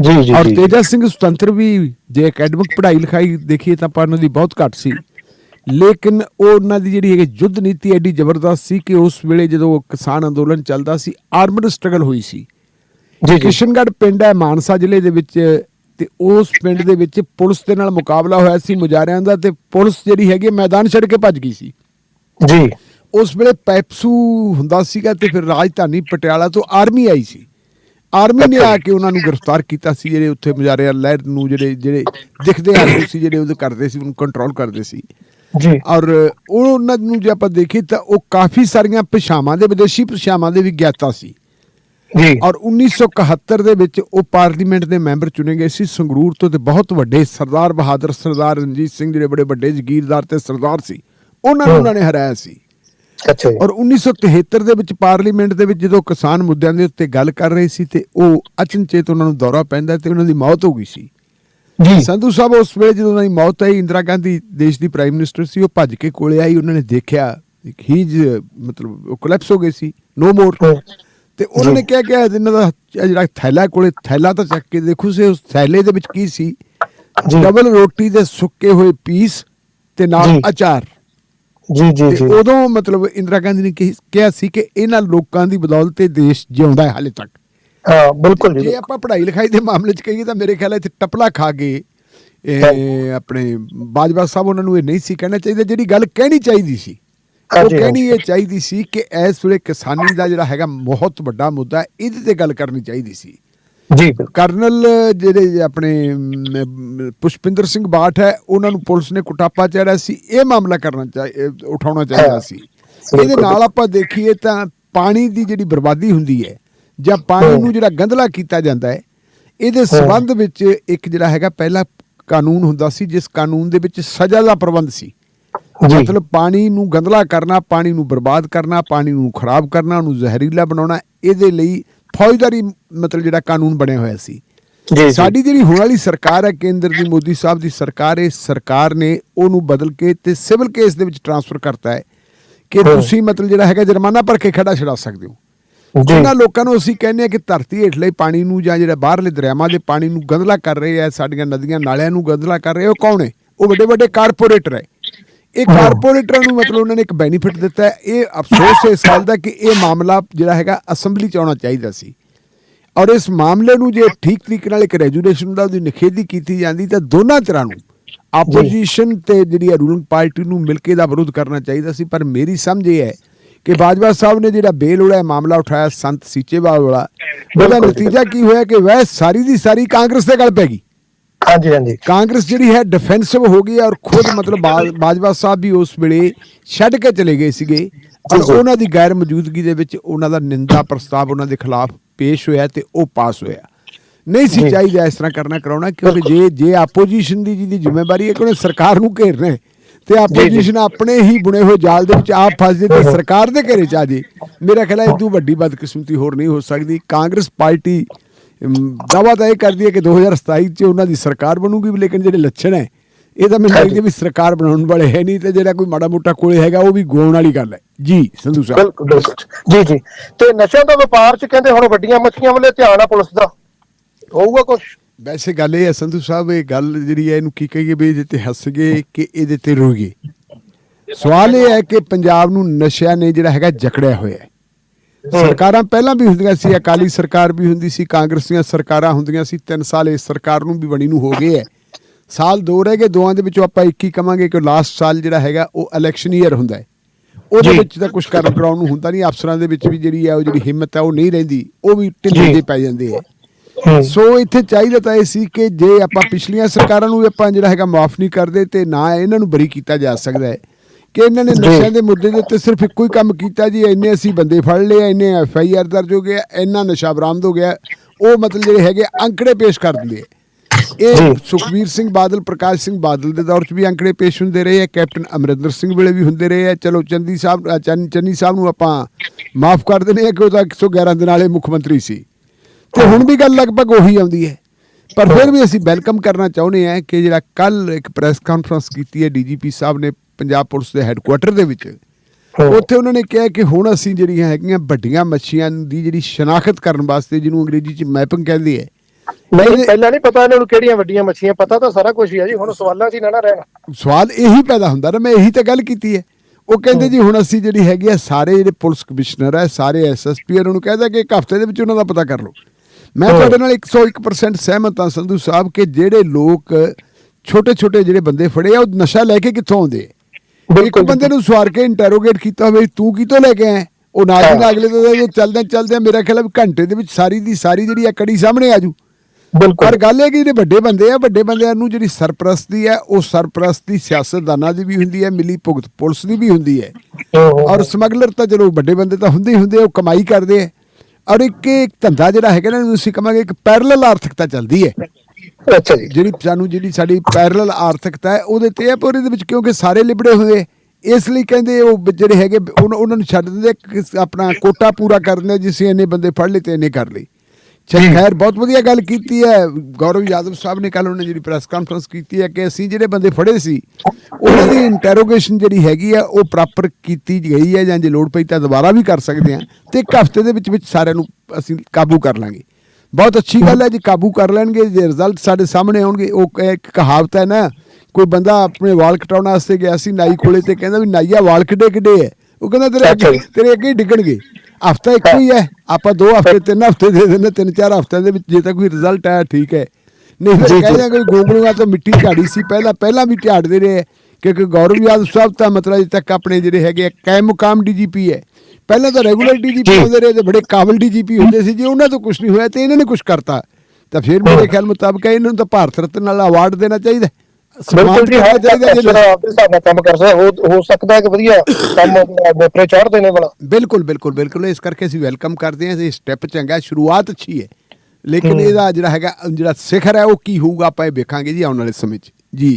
ਜੀ ਜੀ ਔਰ। ਤੇਜਾ ਸਿੰਘ ਸੁਤੰਤਰ ਵੀ ਜੇ ਅਕੈਡਮਿਕ ਪੜ੍ਹਾਈ ਲਿਖਾਈ ਦੇਖੀਏ ਤਾਂ ਆਪਾਂ ਉਹਨਾਂ ਦੀ ਬਹੁਤ ਘੱਟ ਸੀ। ਲੇਕਿਨ ਉਹ ਉਹਨਾਂ ਦੀ ਜਿਹੜੀ ਹੈਗੀ ਯੁੱਧ ਨੀਤੀ ਐਡੀ ਜ਼ਬਰਦਸਤ ਸੀ ਕਿ ਉਸ ਵੇਲੇ ਜਦੋਂ ਕਿਸਾਨ ਅੰਦੋਲਨ ਚੱਲਦਾ ਸੀ ਆਰਮਡ ਸਟਰਗਲ ਹੋਈ ਸੀ। ਜੀ ਕਿਸ਼ਨਗੜ੍ਹ ਪਿੰਡ ਹੈ ਮਾਨਸਾ ਜ਼ਿਲ੍ਹੇ ਦੇ ਵਿੱਚ ਤੇ ਉਸ ਪਿੰਡ ਦੇ ਵਿੱਚ ਪੁਲਿਸ ਦੇ ਨਾਲ ਮੁਕਾਬਲਾ ਹੋਇਆ ਸੀ ਮੁਜਾਰਿਆਂ ਦਾ ਤੇ ਪੁਲਿਸ ਜਿਹੜੀ ਹੈਗੀ ਮੈਦਾਨ ਛੱਡ ਕੇ ਭੱਜ ਗਈ ਸੀ। ਜੀ। ਉਸ ਵੇਲੇ ਪੈਪਸੂ ਹੁੰਦਾ ਸੀਗਾ ਤੇ ਫਿਰ ਰਾਜਧਾਨੀ ਪਟਿਆਲਾ ਤੋਂ ਆਰਮੀ ਆਈ ਸੀ। ਆਰਮੀ ਨੇ ਆ ਕੇ ਉਹਨਾਂ ਨੂੰ ਗ੍ਰਿਫਤਾਰ ਕੀਤਾ ਸੀ ਜਿਹੜੇ ਉੱਥੇ ਮੁਜਾਰਿਆਂ ਲਹਿਰ ਨੂੰ ਜਿਹੜੇ ਜਿਹੜੇ ਦਿਖਦੇ ਆਦਮੀ ਸੀ ਜਿਹੜੇ ਉਹਦੇ ਕਰਦੇ ਸੀ ਉਹਨੂੰ ਕੰਟਰੋਲ ਕਰਦੇ ਸੀ। ਜੀ। ਔਰ ਉਹ ਉਹਨਾਂ ਨੂੰ ਜੇ ਆਪਾਂ ਦੇਖੀਏ ਤਾਂ ਉਹ ਕਾਫੀ ਸਾਰੀਆਂ ਭਾਸ਼ਾਵਾਂ ਦੇ ਵਿਦੇਸ਼ੀ ਭਾਸ਼ਾਵਾਂ ਦੇ ਵੀ ਗਿਆਤਾ ਸੀ। ਜੀ। ਔਰ 1971 ਦੇ ਵਿੱਚ ਉਹ ਪਾਰਲੀਮੈਂਟ ਦੇ ਮੈਂਬਰ ਚੁਣੇ ਗਏ ਸੀ। ਸੰਗਰੂਰ ਤੋਂ ਤੇ ਬਹੁਤ ਵੱਡੇ ਸਰਦਾਰ ਬਹਾਦਰ ਸਰਦਾਰ ਰਣਜੀਤ ਸਿੰਘ ਜਿਹੜੇ ਬੜੇ ਵੱਡੇ ਜ਼ਗੀਰਦਾਰ ਤੇ ਸਰਦਾਰ ਸੀ ਉਹਨਾਂ ਨੂੰ। ਉਹਨਾਂ ਨੇ ਹਰਾਇਆ ਸੀ। ਅੱਛਾ ਔਰ 1973 ਦੇ ਵਿੱਚ ਪਾਰਲੀਮੈਂਟ ਦੇ ਵਿੱਚ ਜਦੋਂ ਕਿਸਾਨ ਮੁੱਦਿਆਂ ਦੇ ਉੱਤੇ ਗੱਲ ਕਰ ਰਹੇ ਸੀ ਤੇ ਉਹ ਅਚਨਚੇਤ ਉਹਨਾਂ ਨੂੰ ਦੌਰਾ ਪੈਂਦਾ ਤੇ ਉਹਨਾਂ ਦੀ ਮੌਤ ਹੋ ਗਈ ਸੀ। ਜੀ ਸੰਧੂ ਸਾਹਿਬ ਉਸ ਵੇਲੇ ਜਦੋਂ ਉਹਨਾਂ ਦੀ ਮੌਤ ਆਈ ਇੰਦਰਾ ਗਾਂਧੀ ਦੇਸ਼ ਦੀ ਪ੍ਰਾਈਮ ਮਿਨਿਸਟਰ ਸੀ ਉਹ ਭੱਜ ਕੇ ਕੋਲੇ ਆਈ ਉਹਨਾਂ ਨੇ ਦੇਖਿਆ ਇੱਕ ਹੀਜ ਮਤਲਬ ਉਹ ਕੋਲੈਪਸ ਹੋ ਗਈ ਸੀ ਨੋ ਮੋਰ ਹੂੰ। ਤੇ ਉਹਨਾਂ ਨੇ। ਕਿਹਾ ਕਿ ਇਹਨਾਂ ਦਾ ਜਿਹੜਾ ਥੈਲਾ ਕੋਲੇ ਥੈਲਾ ਤਾਂ ਚੱਕ ਕੇ ਦੇਖੋ ਸੇ ਉਸ ਥੈਲੇ ਦੇ ਵਿੱਚ ਕੀ ਸੀ। ਡਬਲ ਰੋਟੀ ਦੇ ਸੁੱਕੇ ਹੋਏ ਪੀਸ ਤੇ ਨਾਲ। ਅਚਾਰ ਜੀ ਜੀ ਜੀ ਉਦੋਂ ਮਤਲਬ ਇੰਦਰਾ ਗਾਂਧੀ ਨੇ ਕਿਹ- ਸੀ ਕਿ ਇਹਨਾਂ ਲੋਕਾਂ ਦੀ ਬਦੌਲਤ ਦੇਸ਼ ਜਿਉਂਦਾ ਹੈ ਹਾਲੇ ਤੱਕ ਹਾਂ ਬਿਲਕੁਲ ਜੀ ਜੇ ਆਪਾਂ ਪੜ੍ਹਾਈ ਲਿਖਾਈ ਦੇ ਮਾਮਲੇ 'ਚ ਕਹੀਏ ਤਾਂ ਮੇਰੇ ਖਿਆਲ ਹੈ ਇੱਥੇ ਟਪਲਾ ਖਾ ਕੇ ਇਹ ਆਪਣੇ ਬਾਜਵਾ ਸਾਹਿਬ ਉਹਨਾਂ ਨੂੰ ਇਹ ਨਹੀਂ ਸੀ ਕਹਿਣਾ ਚਾਹੀਦਾ ਜਿਹੜੀ ਗੱਲ ਕਹਿਣੀ ਚਾਹੀਦੀ ਸੀ। ਉਹ ਕਹਿਣੀ। ਇਹ ਚਾਹੀਦੀ ਸੀ ਕਿ ਇਸ ਵੇਲੇ ਕਿਸਾਨੀ ਦਾ ਜਿਹੜਾ ਹੈਗਾ ਬਹੁਤ ਵੱਡਾ ਮੁੱਦਾ ਇਹਦੇ ਤੇ ਗੱਲ ਕਰਨੀ ਚਾਹੀਦੀ ਸੀ। ਜੀ ਕਰਨਲ ਜਿਹੜੇ ਆਪਣੇ ਪੁਸ਼ਪਿੰਦਰ ਸਿੰਘ ਬਾਠ ਹੈ ਉਹਨਾਂ ਨੂੰ ਪੁਲਿਸ ਨੇ ਕੁਟਾਪਾ ਚਾੜਿਆ ਸੀ ਇਹ ਮਾਮਲਾ ਕਰਨਾ ਚਾਹੀ ਉਠਾਉਣਾ ਚਾਹੀਦਾ। ਸੀ। ਇਹਦੇ ਨਾਲ ਆਪਾਂ ਦੇਖੀਏ ਤਾਂ ਪਾਣੀ ਦੀ ਜਿਹੜੀ ਬਰਬਾਦੀ ਹੁੰਦੀ ਹੈ ਜਾਂ ਪਾਣੀ। ਨੂੰ ਜਿਹੜਾ ਗੰਧਲਾ ਕੀਤਾ ਜਾਂਦਾ ਹੈ ਇਹਦੇ ਸਬੰਧ ਵਿੱਚ ਇੱਕ ਜਿਹੜਾ ਹੈਗਾ ਪਹਿਲਾ ਕਾਨੂੰਨ ਹੁੰਦਾ ਸੀ ਜਿਸ ਕਾਨੂੰਨ ਦੇ ਵਿੱਚ ਸਜ਼ਾ ਦਾ ਪ੍ਰਬੰਧ ਸੀ। ਮਤਲਬ ਪਾਣੀ ਨੂੰ ਗੰਧਲਾ ਕਰਨਾ ਪਾਣੀ ਨੂੰ ਬਰਬਾਦ ਕਰਨਾ ਪਾਣੀ ਨੂੰ ਖਰਾਬ ਕਰਨਾ ਉਹਨੂੰ ਜ਼ਹਿਰੀਲਾ ਬਣਾਉਣਾ ਇਹਦੇ ਲਈ ਫੌਜਦਾਰੀ ਮਤਲਬ ਜਿਹੜਾ ਕਾਨੂੰਨ ਬਣਿਆ ਹੋਇਆ ਸੀ। ਸਾਡੀ ਜਿਹੜੀ ਹੁਣ ਵਾਲੀ ਸਰਕਾਰ ਹੈ ਕੇਂਦਰ ਦੀ ਮੋਦੀ ਸਾਹਿਬ ਦੀ ਸਰਕਾਰ ਹੈ ਸਰਕਾਰ ਨੇ ਉਹਨੂੰ ਬਦਲ ਕੇ ਤੇ ਸਿਵਲ ਕੇਸ ਦੇ ਵਿੱਚ ਟਰਾਂਸਫਰ ਕਰਤਾ ਹੈ ਕਿ। ਤੁਸੀਂ ਮਤਲਬ ਜਿਹੜਾ ਹੈਗਾ ਜੁਰਮਾਨਾ ਭਰ ਕੇ ਖੜਾ ਛਡਾ ਸਕਦੇ ਹੋ। ਉਹਨਾਂ ਲੋਕਾਂ ਨੂੰ ਅਸੀਂ ਕਹਿੰਦੇ ਆ ਕਿ ਧਰਤੀ ਹੇਠਲੇ ਪਾਣੀ ਨੂੰ ਜਾਂ ਜਿਹੜਾ ਬਾਹਰਲੇ ਦਰਿਆਵਾਂ ਦੇ ਪਾਣੀ ਨੂੰ ਗੰਧਲਾ ਕਰ ਰਹੇ ਆ ਸਾਡੀਆਂ ਨਦੀਆਂ ਨਾਲਿਆਂ ਨੂੰ ਗੰਧਲਾ ਕਰ ਰਹੇ ਉਹ ਕੌਣ ਹੈ? ਉਹ ਵੱਡੇ ਵੱਡੇ ਕਾਰਪੋਰੇਟਰ ਹੈ। ਇਹ। ਕਾਰਪੋਰੇਟਰਾਂ ਨੂੰ ਮਤਲਬ ਉਹਨਾਂ ਨੇ ਇੱਕ ਬੈਨੀਫਿਟ ਦਿੱਤਾ ਇਹ ਅਫਸੋਸ ਹੈ ਇਸ ਗੱਲ ਦਾ ਕਿ ਇਹ ਮਾਮਲਾ ਜਿਹੜਾ ਹੈਗਾ ਅਸੈਂਬਲੀ ਚ ਆਉਣਾ ਚਾਹੀਦਾ ਸੀ। ਔਰ ਇਸ ਮਾਮਲੇ ਨੂੰ ਜੇ ਠੀਕ ਤਰੀਕੇ ਨਾਲ ਇੱਕ ਰੈਜੂਲੇਸ਼ਨ ਦਾ ਉਹਦੀ ਨਿਖੇਧੀ ਕੀਤੀ ਜਾਂਦੀ ਤਾਂ ਦੋਨਾਂ ਤਰ੍ਹਾਂ ਨੂੰ ਆਪੋਜੀਸ਼ਨ ਤੇ ਜਿਹੜੀ ਰੂਲਿੰਗ ਪਾਰਟੀ ਨੂੰ ਮਿਲ ਕੇ ਦਾ ਵਿਰੋਧ ਕਰਨਾ ਚਾਹੀਦਾ ਸੀ। ਪਰ ਮੇਰੀ ਸਮਝ ਇਹ ਹੈ ਕਿ ਬਾਜਵਾ ਸਾਹਿਬ ਨੇ ਜਿਹੜਾ ਬੇਲ ਵਾਲਾ ਮਾਮਲਾ ਉਠਾਇਆ ਸੰਤ ਸੀਚੇਵਾਲ ਵਾਲਾ ਉਹਦਾ। ਨਤੀਜਾ ਕੀ ਹੋਇਆ ਕਿ ਵਹ ਸਾਰੀ ਦੀ ਸਾਰੀ ਕਾਂਗਰਸ ਦੇ ਗਲ ਪੈ ਗਈ ਹਾਂਜੀ ਹਾਂਜੀ ਕਾਂਗਰਸ ਜਿਹੜੀ ਹੈ ਡਿਫੈਂਸਿਵ ਹੋ ਗਈ ਔਰ ਖੁਦ ਮਤਲਬ ਬਾਜਵਾ ਸਾਹਿਬ ਵੀ ਉਸ ਵੇਲੇ ਛੱਡ ਕੇ ਚਲੇ ਗਏ ਸੀਗੇ ਔਰ। ਉਹਨਾਂ ਦੀ ਗੈਰ ਮੌਜੂਦਗੀ ਦੇ ਵਿੱਚ ਉਹਨਾਂ ਦਾ ਨਿੰਦਾ ਪ੍ਰਸਤਾਵ ਉਹਨਾਂ ਦੇ ਖਿਲਾਫ ਪੇਸ਼ ਹੋਇਆ ਤੇ ਉਹ ਪਾਸ ਹੋਇਆ ਨਹੀਂ ਸੀ। ਚਾਹੀਦਾ ਇਸ ਤਰ੍ਹਾਂ ਕਰਨਾ ਕਰਾਉਣਾ ਕਿਉਂਕਿ ਜੇ ਜੇ ਆਪੋਜੀਸ਼ਨ ਦੀ ਜਿਹਦੀ ਜ਼ਿੰਮੇਵਾਰੀ ਹੈ ਕਿ ਉਹਨੇ ਸਰਕਾਰ ਨੂੰ ਘੇਰਨਾ ਹੈ ਤੇ ਆਪੋਜੀਸ਼ਨ ਆਪਣੇ ਹੀ ਬੁਣੇ ਹੋਏ ਜਾਲ ਦੇ ਵਿੱਚ ਆਪ ਫਸ ਜੇ ਤੇ ਸਰਕਾਰ ਦੇ ਘਰੇ ਚ ਆ ਜੇ। ਮੇਰਾ ਖਿਆਲ ਹੈ ਇਦੋਂ ਵੱਡੀ ਬਦਕਿਸਮਤੀ ਹੋਰ ਨਹੀਂ ਹੋ ਸਕਦੀ। ਕਾਂਗਰਸ ਪਾਰਟੀ ਦਾਵਾ ਤਾਂ ਇਹ ਕਰਦੀ ਹੈ ਕਿ 2027 ਚ ਉਹਨਾਂ ਦੀ ਸਰਕਾਰ ਬਣੂਗੀ ਲੇਕਿਨ ਜਿਹੜੇ ਲੱਛਣ ਹੈ ਇਹ ਤਾਂ ਮੈਨੂੰ ਲੱਗਦਾ ਵੀ ਸਰਕਾਰ ਬਣਾਉਣ ਵਾਲੇ ਹੈ ਨਹੀਂ ਤੇ ਜਿਹੜਾ ਕੋਈ ਮਾੜਾ ਮੋਟਾ ਕੋਲੇ ਹੈਗਾ ਉਹ ਵੀ ਗਵਾਉਣ ਵਾਲੀ ਗੱਲ ਹੈ। ਜੀ ਸੰਧੂ ਸਾਹਿਬ। ਬਿਲਕੁਲ ਬਿਲਕੁਲ। ਜੀ ਜੀ। ਤੇ ਨਸ਼ਿਆਂ ਦਾ ਵਪਾਰ ਚ ਕਹਿੰਦੇ ਹੁਣ ਵੱਡੀਆਂ ਮੱਛੀਆਂ ਵੱਲੇ ਧਿਆਨ ਆ ਪੁਲਿਸ ਦਾ। ਹੋਊਗਾ ਕੁਝ ਵੈਸੇ ਗੱਲ ਇਹ ਹੈ ਸੰਧੂ ਸਾਹਿਬ ਇਹ ਗੱਲ ਜਿਹੜੀ ਹੈ ਇਹਨੂੰ ਕੀ ਕਹੀਏ ਵੀ ਇਹਦੇ ਤੇ ਹੱਸ ਗਏ ਕਿ ਇਹਦੇ ਤੇ ਰੋ ਗਏ। ਸਵਾਲ ਇਹ ਹੈ ਕਿ ਪੰਜਾਬ ਨੂੰ ਨਸ਼ਿਆਂ ਨੇ ਜਿਹੜਾ ਹੈਗਾ ਜਕੜਿਆ ਹੋਇਆ ਹੈ। ਸਰਕਾਰਾਂ ਪਹਿਲਾਂ ਵੀ ਹੁੰਦੀਆਂ ਸੀ ਅਕਾਲੀ ਸਰਕਾਰ ਵੀ ਹੁੰਦੀ ਸੀ ਕਾਂਗਰਸ ਦੀਆਂ ਸਰਕਾਰਾਂ ਹੁੰਦੀਆਂ ਸੀ 3 ਸਾਲ ਇਸ ਸਰਕਾਰ ਨੂੰ ਵੀ ਬਣੀ ਨੂੰ ਹੋ ਗਏ ਹੈ। ਸਾਲ ਦੋ ਰਹਿ ਗਏ ਦੋਆਂ ਦੇ ਵਿੱਚੋਂ ਆਪਾਂ ਇੱਕ ਹੀ ਕਵਾਂਗੇ ਕਿ ਲਾਸਟ ਸਾਲ ਜਿਹੜਾ ਹੈਗਾ ਉਹ ਇਲੈਕਸ਼ਨ ਈਅਰ ਹੁੰਦਾ ਹੈ। ਉਹਦੇ। ਵਿੱਚ ਤਾਂ ਕੁਝ ਕਰਨ ਕਰਾਉਣ ਨੂੰ ਹੁੰਦਾ ਨਹੀਂ ਅਫਸਰਾਂ ਦੇ ਵਿੱਚ ਵੀ ਜਿਹੜੀ ਹੈ ਉਹ ਜਿਹੜੀ ਹਿੰਮਤ ਹੈ ਉਹ ਨਹੀਂ ਰਹਿੰਦੀ ਉਹ ਵੀ ਢਿੱਲੇ ਜੀ। ਪੈ ਜਾਂਦੇ ਹੂੰ। ਸੋ ਇੱਥੇ ਚਾਹੀਦਾ ਤਾਂ ਇਹ ਸੀ ਕਿ ਜੇ ਆਪਾਂ ਪਿਛਲੀਆਂ ਸਰਕਾਰਾਂ ਨੂੰ ਵੀ ਆਪਾਂ ਜਿਹੜਾ ਹੈਗਾ ਮਾਫ ਨਹੀਂ ਕਰਦੇ ਤੇ ਨਾ ਇਹਨਾਂ ਨੂੰ ਬਰੀ ਕੀਤਾ ਜਾ ਸਕਦਾ ਹੈ। ਕਿ ਇਹਨਾਂ ਨੇ। ਨਸ਼ਿਆਂ ਦੇ ਮੁੱਦੇ ਦੇ ਉੱਤੇ ਸਿਰਫ ਇੱਕੋ ਹੀ ਕੰਮ ਕੀਤਾ ਜੀ ਇੰਨੇ ਅਸੀਂ ਬੰਦੇ ਫੜ ਲਏ ਇੰਨੇ ਐਫ ਆਈ ਆਰ ਦਰਜ ਹੋ ਗਿਆ ਇੰਨਾ ਨਸ਼ਾ ਬਰਾਮਦ ਹੋ ਗਿਆ ਉਹ ਮਤਲਬ ਜਿਹੜੇ ਹੈਗੇ ਅੰਕੜੇ ਪੇਸ਼ ਕਰ ਦਿੰਦੇ ਇਹ ਜੀ। ਸੁਖਬੀਰ ਸਿੰਘ ਬਾਦਲ ਪ੍ਰਕਾਸ਼ ਸਿੰਘ ਬਾਦਲ ਦੇ ਦੌਰ 'ਚ ਵੀ ਅੰਕੜੇ ਪੇਸ਼ ਹੁੰਦੇ ਰਹੇ ਆ ਕੈਪਟਨ ਅਮਰਿੰਦਰ ਸਿੰਘ ਵੇਲੇ ਵੀ ਹੁੰਦੇ ਰਹੇ ਆ। ਚਲੋ ਚੰਦੀ ਸਾਹਿਬ ਚੰਨੀ ਸਾਹਿਬ ਨੂੰ ਆਪਾਂ ਮਾਫ ਕਰ ਦਿੰਦੇ ਆ ਕਿ ਉਹ ਤਾਂ 111 ਦਿਨ ਵਾਲੇ ਮੁੱਖ ਮੰਤਰੀ ਸੀ। ਤੇ ਹੁਣ ਵੀ ਗੱਲ ਲਗਭਗ ਉਹੀ ਆਉਂਦੀ ਹੈ। ਪਰ ਫਿਰ ਵੀ ਅਸੀਂ ਵੈਲਕਮ ਕਰਨਾ ਚਾਹੁੰਦੇ ਹਾਂ ਕਿ ਜਿਹੜਾ ਕੱਲ ਇੱਕ ਪ੍ਰੈਸ ਕਾਨਫਰੰਸ ਕੀਤੀ ਹੈ ਡੀਜੀਪੀ ਸਾਹਿਬ ਨੇ ਪੰਜਾਬ ਪੁਲਿਸ ਦੇ ਹੈੱਡਕੁਆਟਰ ਦੇ ਵਿੱਚ। ਉੱਥੇ ਉਹਨਾਂ ਨੇ ਕਿਹਾ ਕਿ ਹੁਣ ਅਸੀਂ ਜਿਹੜੀਆਂ ਹੈਗੀਆਂ ਵੱਡੀਆਂ ਮੱਛੀਆਂ ਦੀ ਜਿਹੜੀ ਸ਼ਨਾਖਤ ਕਰਨ ਵਾਸਤੇ ਜਿਹਨੂੰ ਅੰਗਰੇਜ਼ੀ 'ਚ ਮੈਪਿੰਗ ਕਹਿੰਦੇ ਹੈ ਨਹੀਂ ਪਹਿਲਾਂ ਨਹੀਂ ਪਤਾ ਇਹਨਾਂ ਨੂੰ ਕਿਹੜੀਆਂ ਵੱਡੀਆਂ ਮੱਛੀਆਂ ਪਤਾ ਤਾਂ ਸਾਰਾ ਕੁਝ ਹੀ ਆ ਜੀ ਹੁਣ ਸਵਾਲਾਂ 'ਚ ਹੀ ਨਾ ਨਾ ਰਹਿਣਾ। ਸਵਾਲ ਇਹੀ ਪੈਦਾ ਹੁੰਦਾ ਨਾ ਮੈਂ ਇਹੀ ਤਾਂ ਗੱਲ ਕੀਤੀ ਹੈ। ਉਹ ਕਹਿੰਦੇ ਜੀ ਹੁਣ ਅਸੀਂ ਜਿਹੜੀ ਹੈਗੀ ਆ ਸਾਰੇ ਜਿਹੜੇ ਪੁਲਿਸ ਕਮਿਸ਼ਨਰ ਹੈ ਸਾਰੇ ਐਸਐਸਪੀ ਉਹਨਾਂ ਨੂੰ ਕਹਿੰਦਾ ਕਿ ਇੱਕ ਹਫ਼ਤੇ ਦੇ ਵਿੱਚ ਉਹਨਾਂ ਦਾ ਪਤਾ ਕਰ ਲਓ। ਮੈਂ। ਤੁਹਾਡੇ ਨਾਲ 101% ਸਹਿਮਤ ਹਾਂ ਸੰਧੂ ਸਾਹਿਬ ਕਿ ਜਿਹੜੇ ਲੋਕ ਛੋਟੇ ਛੋਟੇ ਜਿਹੜੇ ਬੰਦੇ ਫੜੇ ਆ ਉਹ ਨਸ਼ਾ ਲੈ ਕੇ ਕਿੱਥੋਂ ਆਉਂਦੇ ਆ? ਇੱਕ। ਬੰਦੇ ਨੂੰ ਸਵਾਰ ਕੇ ਇੰਟਰੋਗੇਟ ਕੀਤਾ ਹੋਵੇ ਤੂੰ ਕਿਤੋਂ ਲੈ ਕੇ ਆਇਆ ਉਹ ਨਾਲ ਦੀ ਅਗਲੇ ਤੋਂ ਚੱਲਦੇ ਚੱਲਦੇ ਮੇਰਾ ਖਿਆਲ ਹੈ ਘੰਟੇ ਦੇ ਵਿੱਚ ਸਾਰੀ ਦੀ ਸਾਰੀ ਜਿਹੜੀ ਆ ਕੜੀ ਸਾਹਮਣੇ ਆਜੂ ਪਰ ਬਿਲਕੁਲ ਗੱਲ ਇਹ ਕਿ ਜਿਹੜੇ ਵੱਡੇ ਬੰਦੇ ਆ ਵੱਡੇ ਬੰਦਿਆਂ ਨੂੰ ਜਿਹੜੀ ਸਰਪ੍ਰਸਤੀ ਹੈ ਉਹ ਸਰਪ੍ਰਸਤੀ ਸਿਆਸਤਦਾਨਾਂ ਦੀ ਵੀ ਹੁੰਦੀ ਹੈ ਮਿਲੀ ਭੁਗਤ ਪੁਲਿਸ ਦੀ ਵੀ ਹੁੰਦੀ ਹੈ। ਔਰ ਸਮਗਲਰ ਤਾਂ ਚਲੋ ਵੱਡੇ ਬੰਦੇ ਤਾਂ ਹੁੰਦੇ ਹੀ ਹੁੰਦੇ ਆ, ਉਹ ਕਮਾਈ ਕਰਦੇ ਆ ਔਰ ਇੱਕ ਇੱਕ ਧੰਦਾ ਜਿਹੜਾ ਹੈਗਾ ਨਾ ਅਸੀਂ ਕਹਾਂਗੇ ਇੱਕ ਪੈਰਲਲ ਆਰਥਿਕਤਾ ਚੱਲਦੀ ਹੈ। ਅੱਛਾ ਜੀ। ਜਿਹੜੀ ਸਾਨੂੰ ਜਿਹੜੀ ਸਾਡੀ ਪੈਰਲਲ ਆਰਥਿਕਤਾ ਹੈ ਉਹਦੇ ਤੇ ਹੈ ਪਰ ਇਹਦੇ ਵਿੱਚ ਕਿਉਂਕਿ ਸਾਰੇ ਲਿਬੜੇ ਹੋਏ ਇਸ ਲਈ ਕਹਿੰਦੇ ਉਹ ਜਿਹੜੇ ਹੈਗੇ ਉਹਨਾਂ ਨੂੰ ਛੱਡ ਦਿੰਦੇ ਆਪਣਾ ਕੋਟਾ ਪੂਰਾ ਕਰਨਾ ਜਿਸ ਇੰਨੇ ਬੰਦੇ ਫੜ ਲਏ ਤੇ ਇੰਨੇ ਕਰ ਲਈ ਚੱਲ। ਖੈਰ ਬਹੁਤ ਵਧੀਆ ਗੱਲ ਕੀਤੀ ਹੈ। ਗੌਰਵ ਯਾਦਵ ਸਾਹਿਬ ਨੇ ਕੱਲ ਉਹਨੇ ਜਿਹੜੀ ਪ੍ਰੈਸ ਕਾਨਫਰੰਸ ਕੀਤੀ ਹੈ ਕਿ ਅਸੀਂ ਜਿਹੜੇ ਬੰਦੇ ਫੜੇ ਸੀ ਉਹਨਾਂ ਦੀ ਇੰਟਰੋਗੇਸ਼ਨ ਜਿਹੜੀ ਹੈਗੀ ਆ ਉਹ ਪ੍ਰੋਪਰ ਕੀਤੀ ਗਈ ਹੈ ਜਾਂ ਜੇ ਲੋੜ ਪਈ ਤਾਂ ਦੁਬਾਰਾ ਵੀ ਕਰ ਸਕਦੇ ਹਾਂ ਤੇ ਇੱਕ ਹਫ਼ਤੇ ਦੇ ਵਿੱਚ ਵਿੱਚ ਸਾਰਿਆਂ ਨੂੰ ਅਸੀਂ ਕਾਬੂ ਕਰ ਲਾਂਗੇ। ਬਹੁਤ ਅੱਛੀ ਗੱਲ ਹੈ ਜੀ ਕਾਬੂ ਕਰ ਲੈਣਗੇ ਜੇ ਰਿਜ਼ਲਟ ਸਾਡੇ ਸਾਹਮਣੇ ਆਉਣਗੇ ਉਹ ਇੱਕ ਕਹਾਵਤ ਹੈ ਨਾ ਕੋਈ ਬੰਦਾ ਆਪਣੇ ਵਾਲ ਕਟਾਉਣ ਵਾਸਤੇ ਗਿਆ ਸੀ ਨਾਈ ਕੋਲੇ ਤੇ ਕਹਿੰਦਾ ਵੀ ਨਾਈਆ ਵਾਲ ਕਿੱਡੇ ਕਿੱਡੇ ਹੈ। ਉਹ ਕਹਿੰਦਾ ਤੇਰੇ ਅੱਗੇ। ਤੇਰੇ ਅੱਗੇ ਹੀ ਡਿੱਗਣਗੇ। ਹਫਤਾ ਇੱਕ ਹੀ। ਹੈ ਆਪਾਂ ਦੋ ਹਫ਼ਤੇ ਤਿੰਨ ਹਫ਼ਤੇ ਦੇ ਦਿੰਦੇ ਤਿੰਨ ਚਾਰ ਹਫਤਿਆਂ ਦੇ ਵਿੱਚ ਜੇ ਤਾਂ ਕੋਈ ਰਿਜ਼ਲਟ ਆਇਆ ਠੀਕ ਹੈ। ਨਹੀਂ ਫਿਰ ਜੀ। ਕਹਿ ਦਿਆਂਗੇ ਵੀ ਗੋਗਲੂਆਂ ਤੋਂ ਮਿੱਟੀ ਝਾੜੀ ਸੀ। ਪਹਿਲਾਂ ਪਹਿਲਾਂ ਵੀ ਝਾੜਦੇ ਰਹੇ ਕਿਉਂਕਿ ਗੌਰਵ ਯਾਦਵ ਸਾਹਿਬ ਤਾਂ ਮਤਲਬ ਅਜੇ ਤੱਕ ਆਪਣੇ ਜਿਹੜੇ ਹੈਗੇ ਕਾਇਮ ਮੁਕਾਮ ਡੀਜੀਪੀ ਹੈ। ਪਹਿਲਾਂ ਤਾਂ ਰੈਗੂਲਰ ਡੀਜੀਪੀ। ਹੁੰਦੇ ਰਹੇ ਤੇ ਬੜੇ ਕਾਬਲ ਡੀਜੀਪੀ ਹੁੰਦੇ ਸੀ। ਜੇ ਉਹਨਾਂ ਤੋਂ ਕੁਝ ਨਹੀਂ ਹੋਇਆ ਤੇ ਇਹਨਾਂ ਨੇ ਕੁਝ ਕਰਤਾ। ਤਾਂ ਫਿਰ ਮੇਰੇ ਖਿਆਲ ਮੁਤਾਬਕ ਇਹਨਾਂ ਨੂੰ ਤਾਂ ਭਾਰਤ ਰਤਨ ਨਾਲ ਅਵਾਰਡ ਦੇਣਾ ਚਾਹੀਦਾ। ਬਿਲਕੁਲ ਜੀ ਕਰਨਾ ਚਾਹੀਦਾ ਜੇ ਜਿਹੜਾ ਆਪਦੇ ਹਿਸਾਬ ਨਾਲ ਕੰਮ ਕਰ ਸਕਦਾ ਹੋ ਹੋ ਸਕਦਾ ਹੈ ਕਿ ਵਧੀਆ ਕੰਮ ਮੋਟਰੇ ਚਾੜਦੇ ਨੇ ਬਣਾ ਬਿਲਕੁਲ ਬਿਲਕੁਲ ਬਿਲਕੁਲ। ਇਸ ਕਰਕੇ ਅਸੀਂ ਵੈਲਕਮ ਕਰਦੇ ਹਾਂ ਇਹ ਸਟੈਪ ਚੰਗਾ ਸ਼ੁਰੂਆਤ ਅੱਛੀ ਹੈ। ਲੇਕਿਨ ਇਹਦਾ ਜਿਹੜਾ ਹੈਗਾ ਜਿਹੜਾ ਸਿਖਰ ਹੈ ਉਹ ਕੀ ਹੋਊਗਾ ਆਪਾਂ ਇਹ ਵੇਖਾਂਗੇ ਜੀ ਆਉਣ ਵਾਲੇ ਸਮੇਂ 'ਚ। ਜੀ।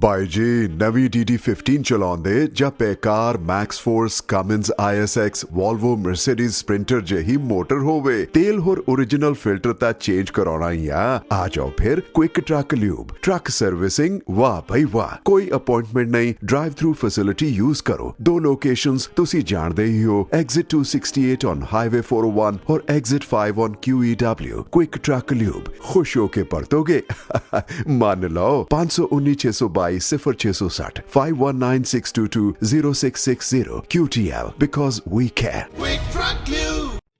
ਬਾਈ ਜੀ ਨਵੀਂ DD15 ਚਲਾਉਂਦੇ ਜਾਂ ਬੇਕਾਰ MaxxForce Cummins ISX Volvo Mercedes Sprinter ਜਿਹੀ ਮੋਟਰ ਹੋਵੇ ਤੇਲ ਹੋਰ origignal ਫਿਲਟਰ ਤਾਂ ਚੇਂਜ ਕਰਾਉਣਾ ਹੀ ਆ ਆ ਜਾਓ ਫਿਰ quick truck lube truck servicing ਵਾਹ ਭਾਈ ਵਾਹ ਕੋਈ ਅਪਾਇੰਟਮੈਂਟ ਨਹੀਂ ਡਰਾਈਵ ਥਰੂ ਫੈਸਿਲਿਟੀ ਯੂਜ਼ ਕਰੋ ਦੋ ਲੋਕੇਸ਼ਨਸ ਤੁਸੀਂ ਜਾਣਦੇ ਹੀ ਹੋ exit 268 on highway 401 or exit 5 ਆਈ 0606 5196220660 QTL because we care.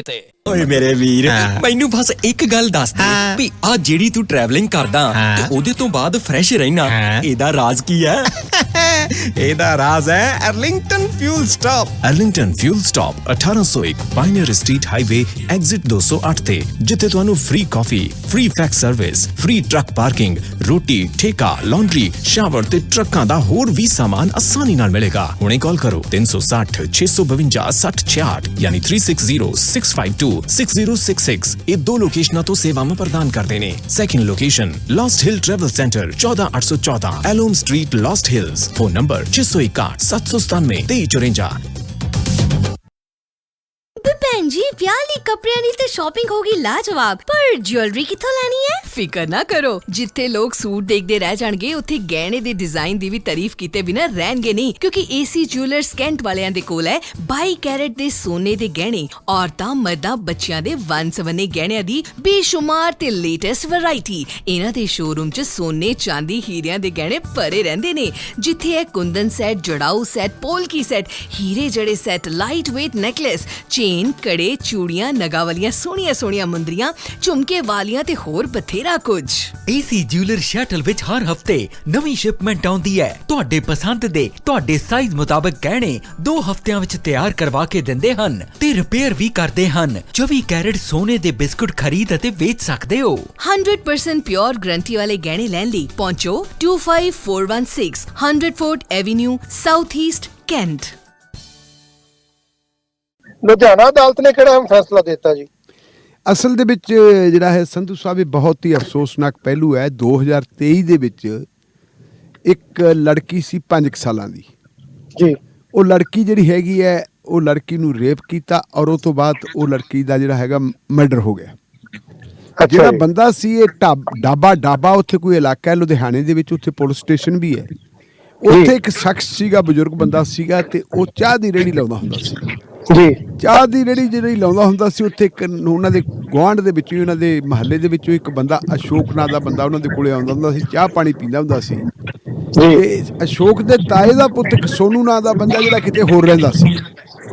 ਤੇ। ਓਏ ਮੇਰੇ ਵੀਰ ਮੈਨੂੰ ਬਸ ਇੱਕ ਗੱਲ ਦੱਸ ਦੇ ਵੀ ਆ ਜਿਹੜੀ ਤੂੰ ਟਰੈਵਲਿੰਗ ਕਰਦਾ ਤੇ ਉਹਦੇ ਤੋਂ ਬਾਅਦ ਫਰੈਸ਼ ਰਹਿਣਾ ਇਹਦਾ ਰਾਜ਼ ਕੀ ਹੈ? <laughs> ਇਹਦਾ ਰਾਜ਼ ਹੈ Arlington fuel stop Arlington fuel stop 1801 Pioneer street highway exit 208 ਤੇ ਜਿੱਥੇ ਤੁਹਾਨੂੰ free coffee free fax service free truck parking ਰੋਟੀ ਠੇਕਾ ਲਾਂਡਰੀ ਸ਼ਾਵਰ ਤੇ ਟਰੱਕਾਂ ਦਾ ਹੋਰ ਵੀ ਸਾਮਾਨ ਆਸਾਨੀ ਨਾਲ ਮਿਲੇਗਾ। ਹੁਣੇ ਕਾਲ ਕਰੋ 360 652 6066 ਯਾਨੀ 360652 6066 ਇਹ ਦੋ ਲੋਕੇਸ਼ਨਾਂ ਤੋਂ ਸੇਵਾਵਾਂ ਪ੍ਰਦਾਨ ਕਰਦੇ ਨੇ second location Lost Hill travel center 14814 ਐਲੋਮ street Lost Hills phone number 661 797 2354 ਤੇ ਭੈਣ ਜੀ, ਵਿਆਹ ਲਈ ਕੱਪੜਿਆਂ ਦੀ ਤੇ ਸ਼ਾਪਿੰਗ ਹੋ ਲਾਜਵਾਬ, ਪਰ ਜੁਐਲਰੀ ਕਿੱਥੋਂ ਲੈਣੀ ਹੈ? ਫਿਕਰ ਨਾ ਕਰੋ, ਜਿੱਥੇ ਲੋਕ ਸੂਟ ਦੇਖਦੇ ਰਹਿ ਜਾਣਗੇ, ਉੱਥੇ ਗਹਿਣੇ ਦੇ ਡਿਜ਼ਾਈਨ ਦੀ ਵੀ ਤਾਰੀਫ ਕੀਤੇ ਬਿਨਾਂ ਰਹਿਣਗੇ ਨਹੀਂ, ਕਿਉਂਕਿ ਏਸੀ ਜੁਐਲਰਸ ਕੈਂਟ ਵਾਲਿਆਂ ਦੇ ਕੋਲ ਹੈ 22 ਕੈਰਟ ਦੇ ਸੋਨੇ ਦੇ ਗਹਿਣੇ, ਔਰਤਾਂ, ਮਰਦਾਂ, ਬੱਚਿਆਂ ਦੇ ਵੰਨ-ਸਵੰਨੇ ਗਹਿਣਿਆਂ ਦੀ ਬੇਸ਼ੁਮਾਰ ਤੇ ਲੇਟੈਸਟ ਵੈਰਾਈਟੀ ਇਹਨਾਂ ਦੇ ਸ਼ੋਰੂਮ 'ਚ ਸੋਨੇ, ਚਾਂਦੀ, ਹੀਰਿਆਂ ਦੇ ਗਹਿਣੇ ਭਰੇ ਰਹਿੰਦੇ ਨੇ, ਜਿੱਥੇ ਹੈ ਕੁੰਦਨ ਸੈੱਟ ਜੜਾਊ ਸੈੱਟ ਪੋਲਕੀ ਸੈੱਟ ਹੀਰੇ ਜੜੇ set light weight necklace chain ਕੜੇ ਚੂੜੀਆਂ ਨਗਾ ਵਾਲੀਆਂ ਸੋਹਣੀਆਂ ਸੋਹਣੀਆਂ ਮੁੰਦਰੀਆਂ ਝੁਮਕੇ ਵਾਲੀਆਂ ਤੇ ਹੋਰ ਬਥੇਰਾ ਕੁਝ। ਏਸੀ ਜਿਊਲਰ ਸ਼ਟਲ ਵਿੱਚ ਹਰ ਹਫ਼ਤੇ ਨਵੀਂ ਸ਼ਿਪਮੈਂਟ ਆਉਂਦੀ ਹੈ। ਤੁਹਾਡੇ ਪਸੰਦ ਦੇ ਤੁਹਾਡੇ ਸਾਈਜ਼ ਮੁਤਾਬਕ ਗਹਿਣੇ 2 ਹਫ਼ਤਿਆਂ ਵਿੱਚ ਤਿਆਰ ਕਰਵਾ ਕੇ ਦਿੰਦੇ ਹਨ ਤੇ ਰਿਪੇਅਰ ਵੀ ਕਰਦੇ ਹਨ। 24 ਕੈਰਟ ਸੋਨੇ ਦੇ ਬਿਸਕੁਟ ਖਰੀਦ ਅਤੇ ਵੇਚ ਸਕਦੇ ਹੋ। 100% ਪਿਓਰ ਗਰੰਟੀ ਵਾਲੇ ਗਹਿਣੇ ਲੈਣ ਲਈ ਪਹੁੰਚੋ 25416 100 Fort Avenue South East Kent Ludhiana ਅਦਾਲਤ ਨੇ ਕਿਹੜਾ ਫੈਸਲਾ ਦਿੱਤਾ ਜੀ? ਅਸਲ ਦੇ ਵਿੱਚ ਜਿਹੜਾ ਹੈ ਸੰਧੂ ਸਾਹਿਬ ਇਹ ਬਹੁਤ ਹੀ ਅਫਸੋਸਨਾਕ ਪਹਿਲੂ ਹੈ। 2023 ਦੇ ਵਿੱਚ ਇੱਕ ਲੜਕੀ ਸੀ 5 ਸਾਲਾਂ ਦੀ। ਜੀ। ਉਹ ਲੜਕੀ ਜਿਹੜੀ ਹੈਗੀ ਹੈ ਉਹ ਲੜਕੀ ਨੂੰ ਰੇਪ ਕੀਤਾ ਔਰ ਉਹ ਤੋਂ ਬਾਅਦ ਉਹ ਲੜਕੀ ਦਾ ਜਿਹੜਾ ਹੈਗਾ ਮਰਡਰ ਹੋ ਗਿਆ। ਜਿਹੜਾ। ਬੰਦਾ ਸੀ ਇਹ ਢਾਬ- ਡਾਬਾ ਡਾਬਾ ਉੱਥੇ ਕੋਈ ਇਲਾਕਾ ਹੈ ਲੁਧਿਆਣੇ ਦੇ ਵਿੱਚ ਉੱਥੇ ਪੁਲਿਸ ਸਟੇਸ਼ਨ ਵੀ ਹੈ। ਉੱਥੇ ਇੱਕ ਸ਼ਖਸ ਸੀਗਾ ਬਜ਼ੁਰਗ ਬੰਦਾ ਸੀਗਾ ਤੇ ਉਹ ਚਾਹ ਦੀ ਰੇੜੀ ਲਾਉਂਦਾ ਹੁੰਦਾ ਸੀ। ਜੀ। ਚਾਹ ਦੀ ਰੇੜੀ ਜਿਹੜੀ ਲਾਉਂਦਾ ਹੁੰਦਾ ਸੀ ਉੱਥੇ ਇੱਕ ਉਹਨਾਂ ਦੇ ਗੁਆਂਢ ਦੇ ਵਿੱਚੋਂ ਉਹਨਾਂ ਦੇ ਮਹੱਲੇ ਦੇ ਵਿੱਚੋਂ ਇੱਕ ਬੰਦਾ ਅਸ਼ੋਕ ਨਾਂ ਦਾ ਬੰਦਾ ਉਹਨਾਂ ਦੇ ਕੋਲੇ ਆਉਂਦਾ ਹੁੰਦਾ ਸੀ ਚਾਹ ਪਾਣੀ ਪੀਂਦਾ ਹੁੰਦਾ ਸੀ। ਜੀ। ਅਸ਼ੋਕ ਦੇ ਤਾਏ ਦਾ ਪੁੱਤ ਇੱਕ ਸੋਨੂ ਨਾਂ ਦਾ ਬੰਦਾ ਜਿਹੜਾ ਕਿਤੇ ਹੋਰ ਰਹਿੰਦਾ ਸੀ।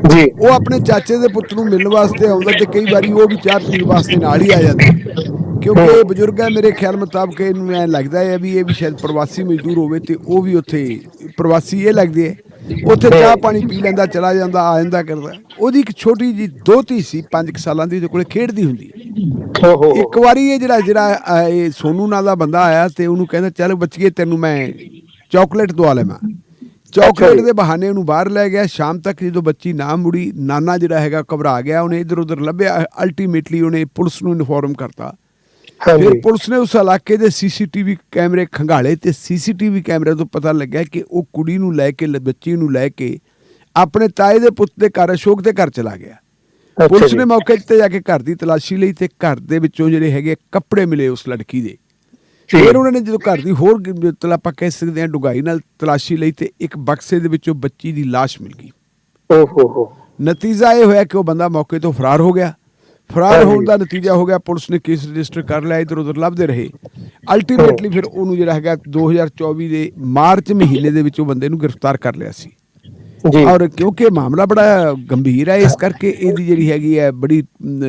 ਜੀ। ਉਹ ਆਪਣੇ ਚਾਚੇ ਦੇ ਪੁੱਤ ਨੂੰ ਮਿਲਣ ਵਾਸਤੇ ਆਉਂਦਾ ਤੇ ਕਈ ਵਾਰੀ ਉਹ ਵੀ ਚਾਹ ਪੀਣ ਵਾਸਤੇ ਨਾਲ ਹੀ ਆ ਜਾਂਦਾ। ਕਿਉਂਕਿ ਇਹ ਬਜ਼ੁਰਗ ਹੈ ਮੇਰੇ ਖਿਆਲ ਮੁਤਾਬਕ ਇਹਨੂੰ ਐ ਲੱਗਦਾ ਹੈ ਵੀ ਇਹ ਵੀ ਸ਼ਾਇਦ ਪ੍ਰਵਾਸੀ ਮਜ਼ਦੂਰ ਹੋਵੇ ਤੇ ਉਹ ਵੀ ਉੱਥੇ ਪ੍ਰਵਾਸੀ ਇਹ ਲੱਗਦੇ ਹੈ ਉੱਥੇ ਚਾਹ ਪਾਣੀ ਪੀ ਲੈਂਦਾ ਚਲਾ ਜਾਂਦਾ ਆ ਜਾਂਦਾ ਕਰਦਾ। ਉਹਦੀ ਇੱਕ ਛੋਟੀ ਜੀ ਦੋਤੀ ਸੀ 5 ਸਾਲਾਂ ਦੀ ਉਹਦੇ ਕੋਲੇ ਖੇਡਦੀ ਹੁੰਦੀ ਇੱਕ ਵਾਰੀ ਇਹ ਜਿਹੜਾ ਜਿਹੜਾ ਇਹ ਸੋਨੂ ਨਾਂ ਦਾ ਬੰਦਾ ਆਇਆ ਤੇ ਉਹਨੂੰ ਕਹਿੰਦਾ ਚੱਲ ਬੱਚੀਏ ਤੈਨੂੰ ਮੈਂ ਚਾਕਲੇਟ ਦਵਾ ਲੈਵਾਂ। ਚਾਕਲੇਟ ਦੇ ਬਹਾਨੇ ਉਹਨੂੰ ਬਾਹਰ ਲੈ ਗਿਆ। ਸ਼ਾਮ ਤੱਕ ਜਦੋਂ ਬੱਚੀ ਨਾ ਮੁੜੀ ਨਾਨਾ ਜਿਹੜਾ ਹੈਗਾ ਘਬਰਾ ਗਿਆ ਉਹਨੇ ਇਧਰ ਉਧਰ ਲੱਭਿਆ। ਅਲਟੀਮੇਟਲੀ ਉਹਨੇ ਪੁਲਿਸ ਨੂੰ ਇਨਫੋਰਮ ਕਰਤਾ। ਫਿਰ ਪੁਲਿਸ ਨੇ ਉਸ ਇਲਾਕੇ ਦੇ ਸੀਸੀਟੀਵੀ ਕੈਮਰੇ ਖੰਗਾਲੇ ਤੇ ਸੀਸੀਟੀਵੀ ਕੈਮਰੇ ਤੋਂ ਪਤਾ ਲੱਗਿਆ ਕਿ ਉਹ ਕੁੜੀ ਨੂੰ ਲੈ ਕੇ ਬੱਚੀ ਨੂੰ ਲੈ ਕੇ ਆਪਣੇ ਤਾਏ ਦੇ ਪੁੱਤ ਦੇ ਘਰ ਅਸ਼ੋਕ ਦੇ ਘਰ ਚਲਾ ਗਿਆ। ਪੁਲਿਸ। ਨੇ ਮੌਕੇ ਤੇ ਜਾ ਕੇ ਘਰ ਦੀ ਤਲਾਸ਼ੀ ਲਈ ਤੇ ਘਰ ਦੇ ਵਿੱਚੋਂ ਜਿਹੜੇ ਹੈਗੇ ਕੱਪੜੇ ਮਿਲੇ ਉਸ ਲੜਕੀ ਦੇ। ਫਿਰ ਉਹਨਾਂ ਨੇ ਜਦੋਂ ਘਰ ਦੀ ਹੋਰ ਆਪਾਂ ਕਹਿ ਸਕਦੇ ਹਾਂ ਡੁਗਾਈ ਨਾਲ ਤਲਾਸ਼ੀ ਲਈ ਤੇ ਇੱਕ ਬਕਸੇ ਦੇ ਵਿੱਚੋਂ ਬੱਚੀ ਦੀ ਲਾਸ਼ ਮਿਲ ਗਈ। ਓ ਹੋ ਹੋ। ਨਤੀਜਾ ਇਹ ਹੋਇਆ ਕਿ ਉਹ ਬੰਦਾ ਮੌਕੇ ਤੋਂ ਫਰਾਰ ਹੋ ਗਿਆ। ਫਰਾਰ। ਹੋਣ ਦਾ ਨਤੀਜਾ ਹੋ ਗਿਆ ਪੁਲਿਸ ਨੇ ਕੇਸ ਰਜਿਸਟਰ ਕਰ ਲਿਆ ਇਧਰ ਉਧਰ ਲੱਭਦੇ ਰਹੇ। ਅਲਟੀਮੇਟਲੀ ਫਿਰ ਉਹਨੂੰ ਜਿਹੜਾ ਹੈਗਾ 2024 ਦੇ ਮਾਰਚ ਮਹੀਨੇ ਦੇ ਵਿੱਚ ਉਹ ਬੰਦੇ ਨੂੰ ਗ੍ਰਿਫਤਾਰ ਕਰ ਲਿਆ ਸੀ। ਜੀ। ਔਰ ਕਿਉਂਕਿ ਮਾਮਲਾ ਬੜਾ ਗੰਭੀਰ ਹੈ ਇਸ ਕਰਕੇ ਇਹਦੀ ਜਿਹੜੀ ਹੈਗੀ ਹੈ ਬੜੀ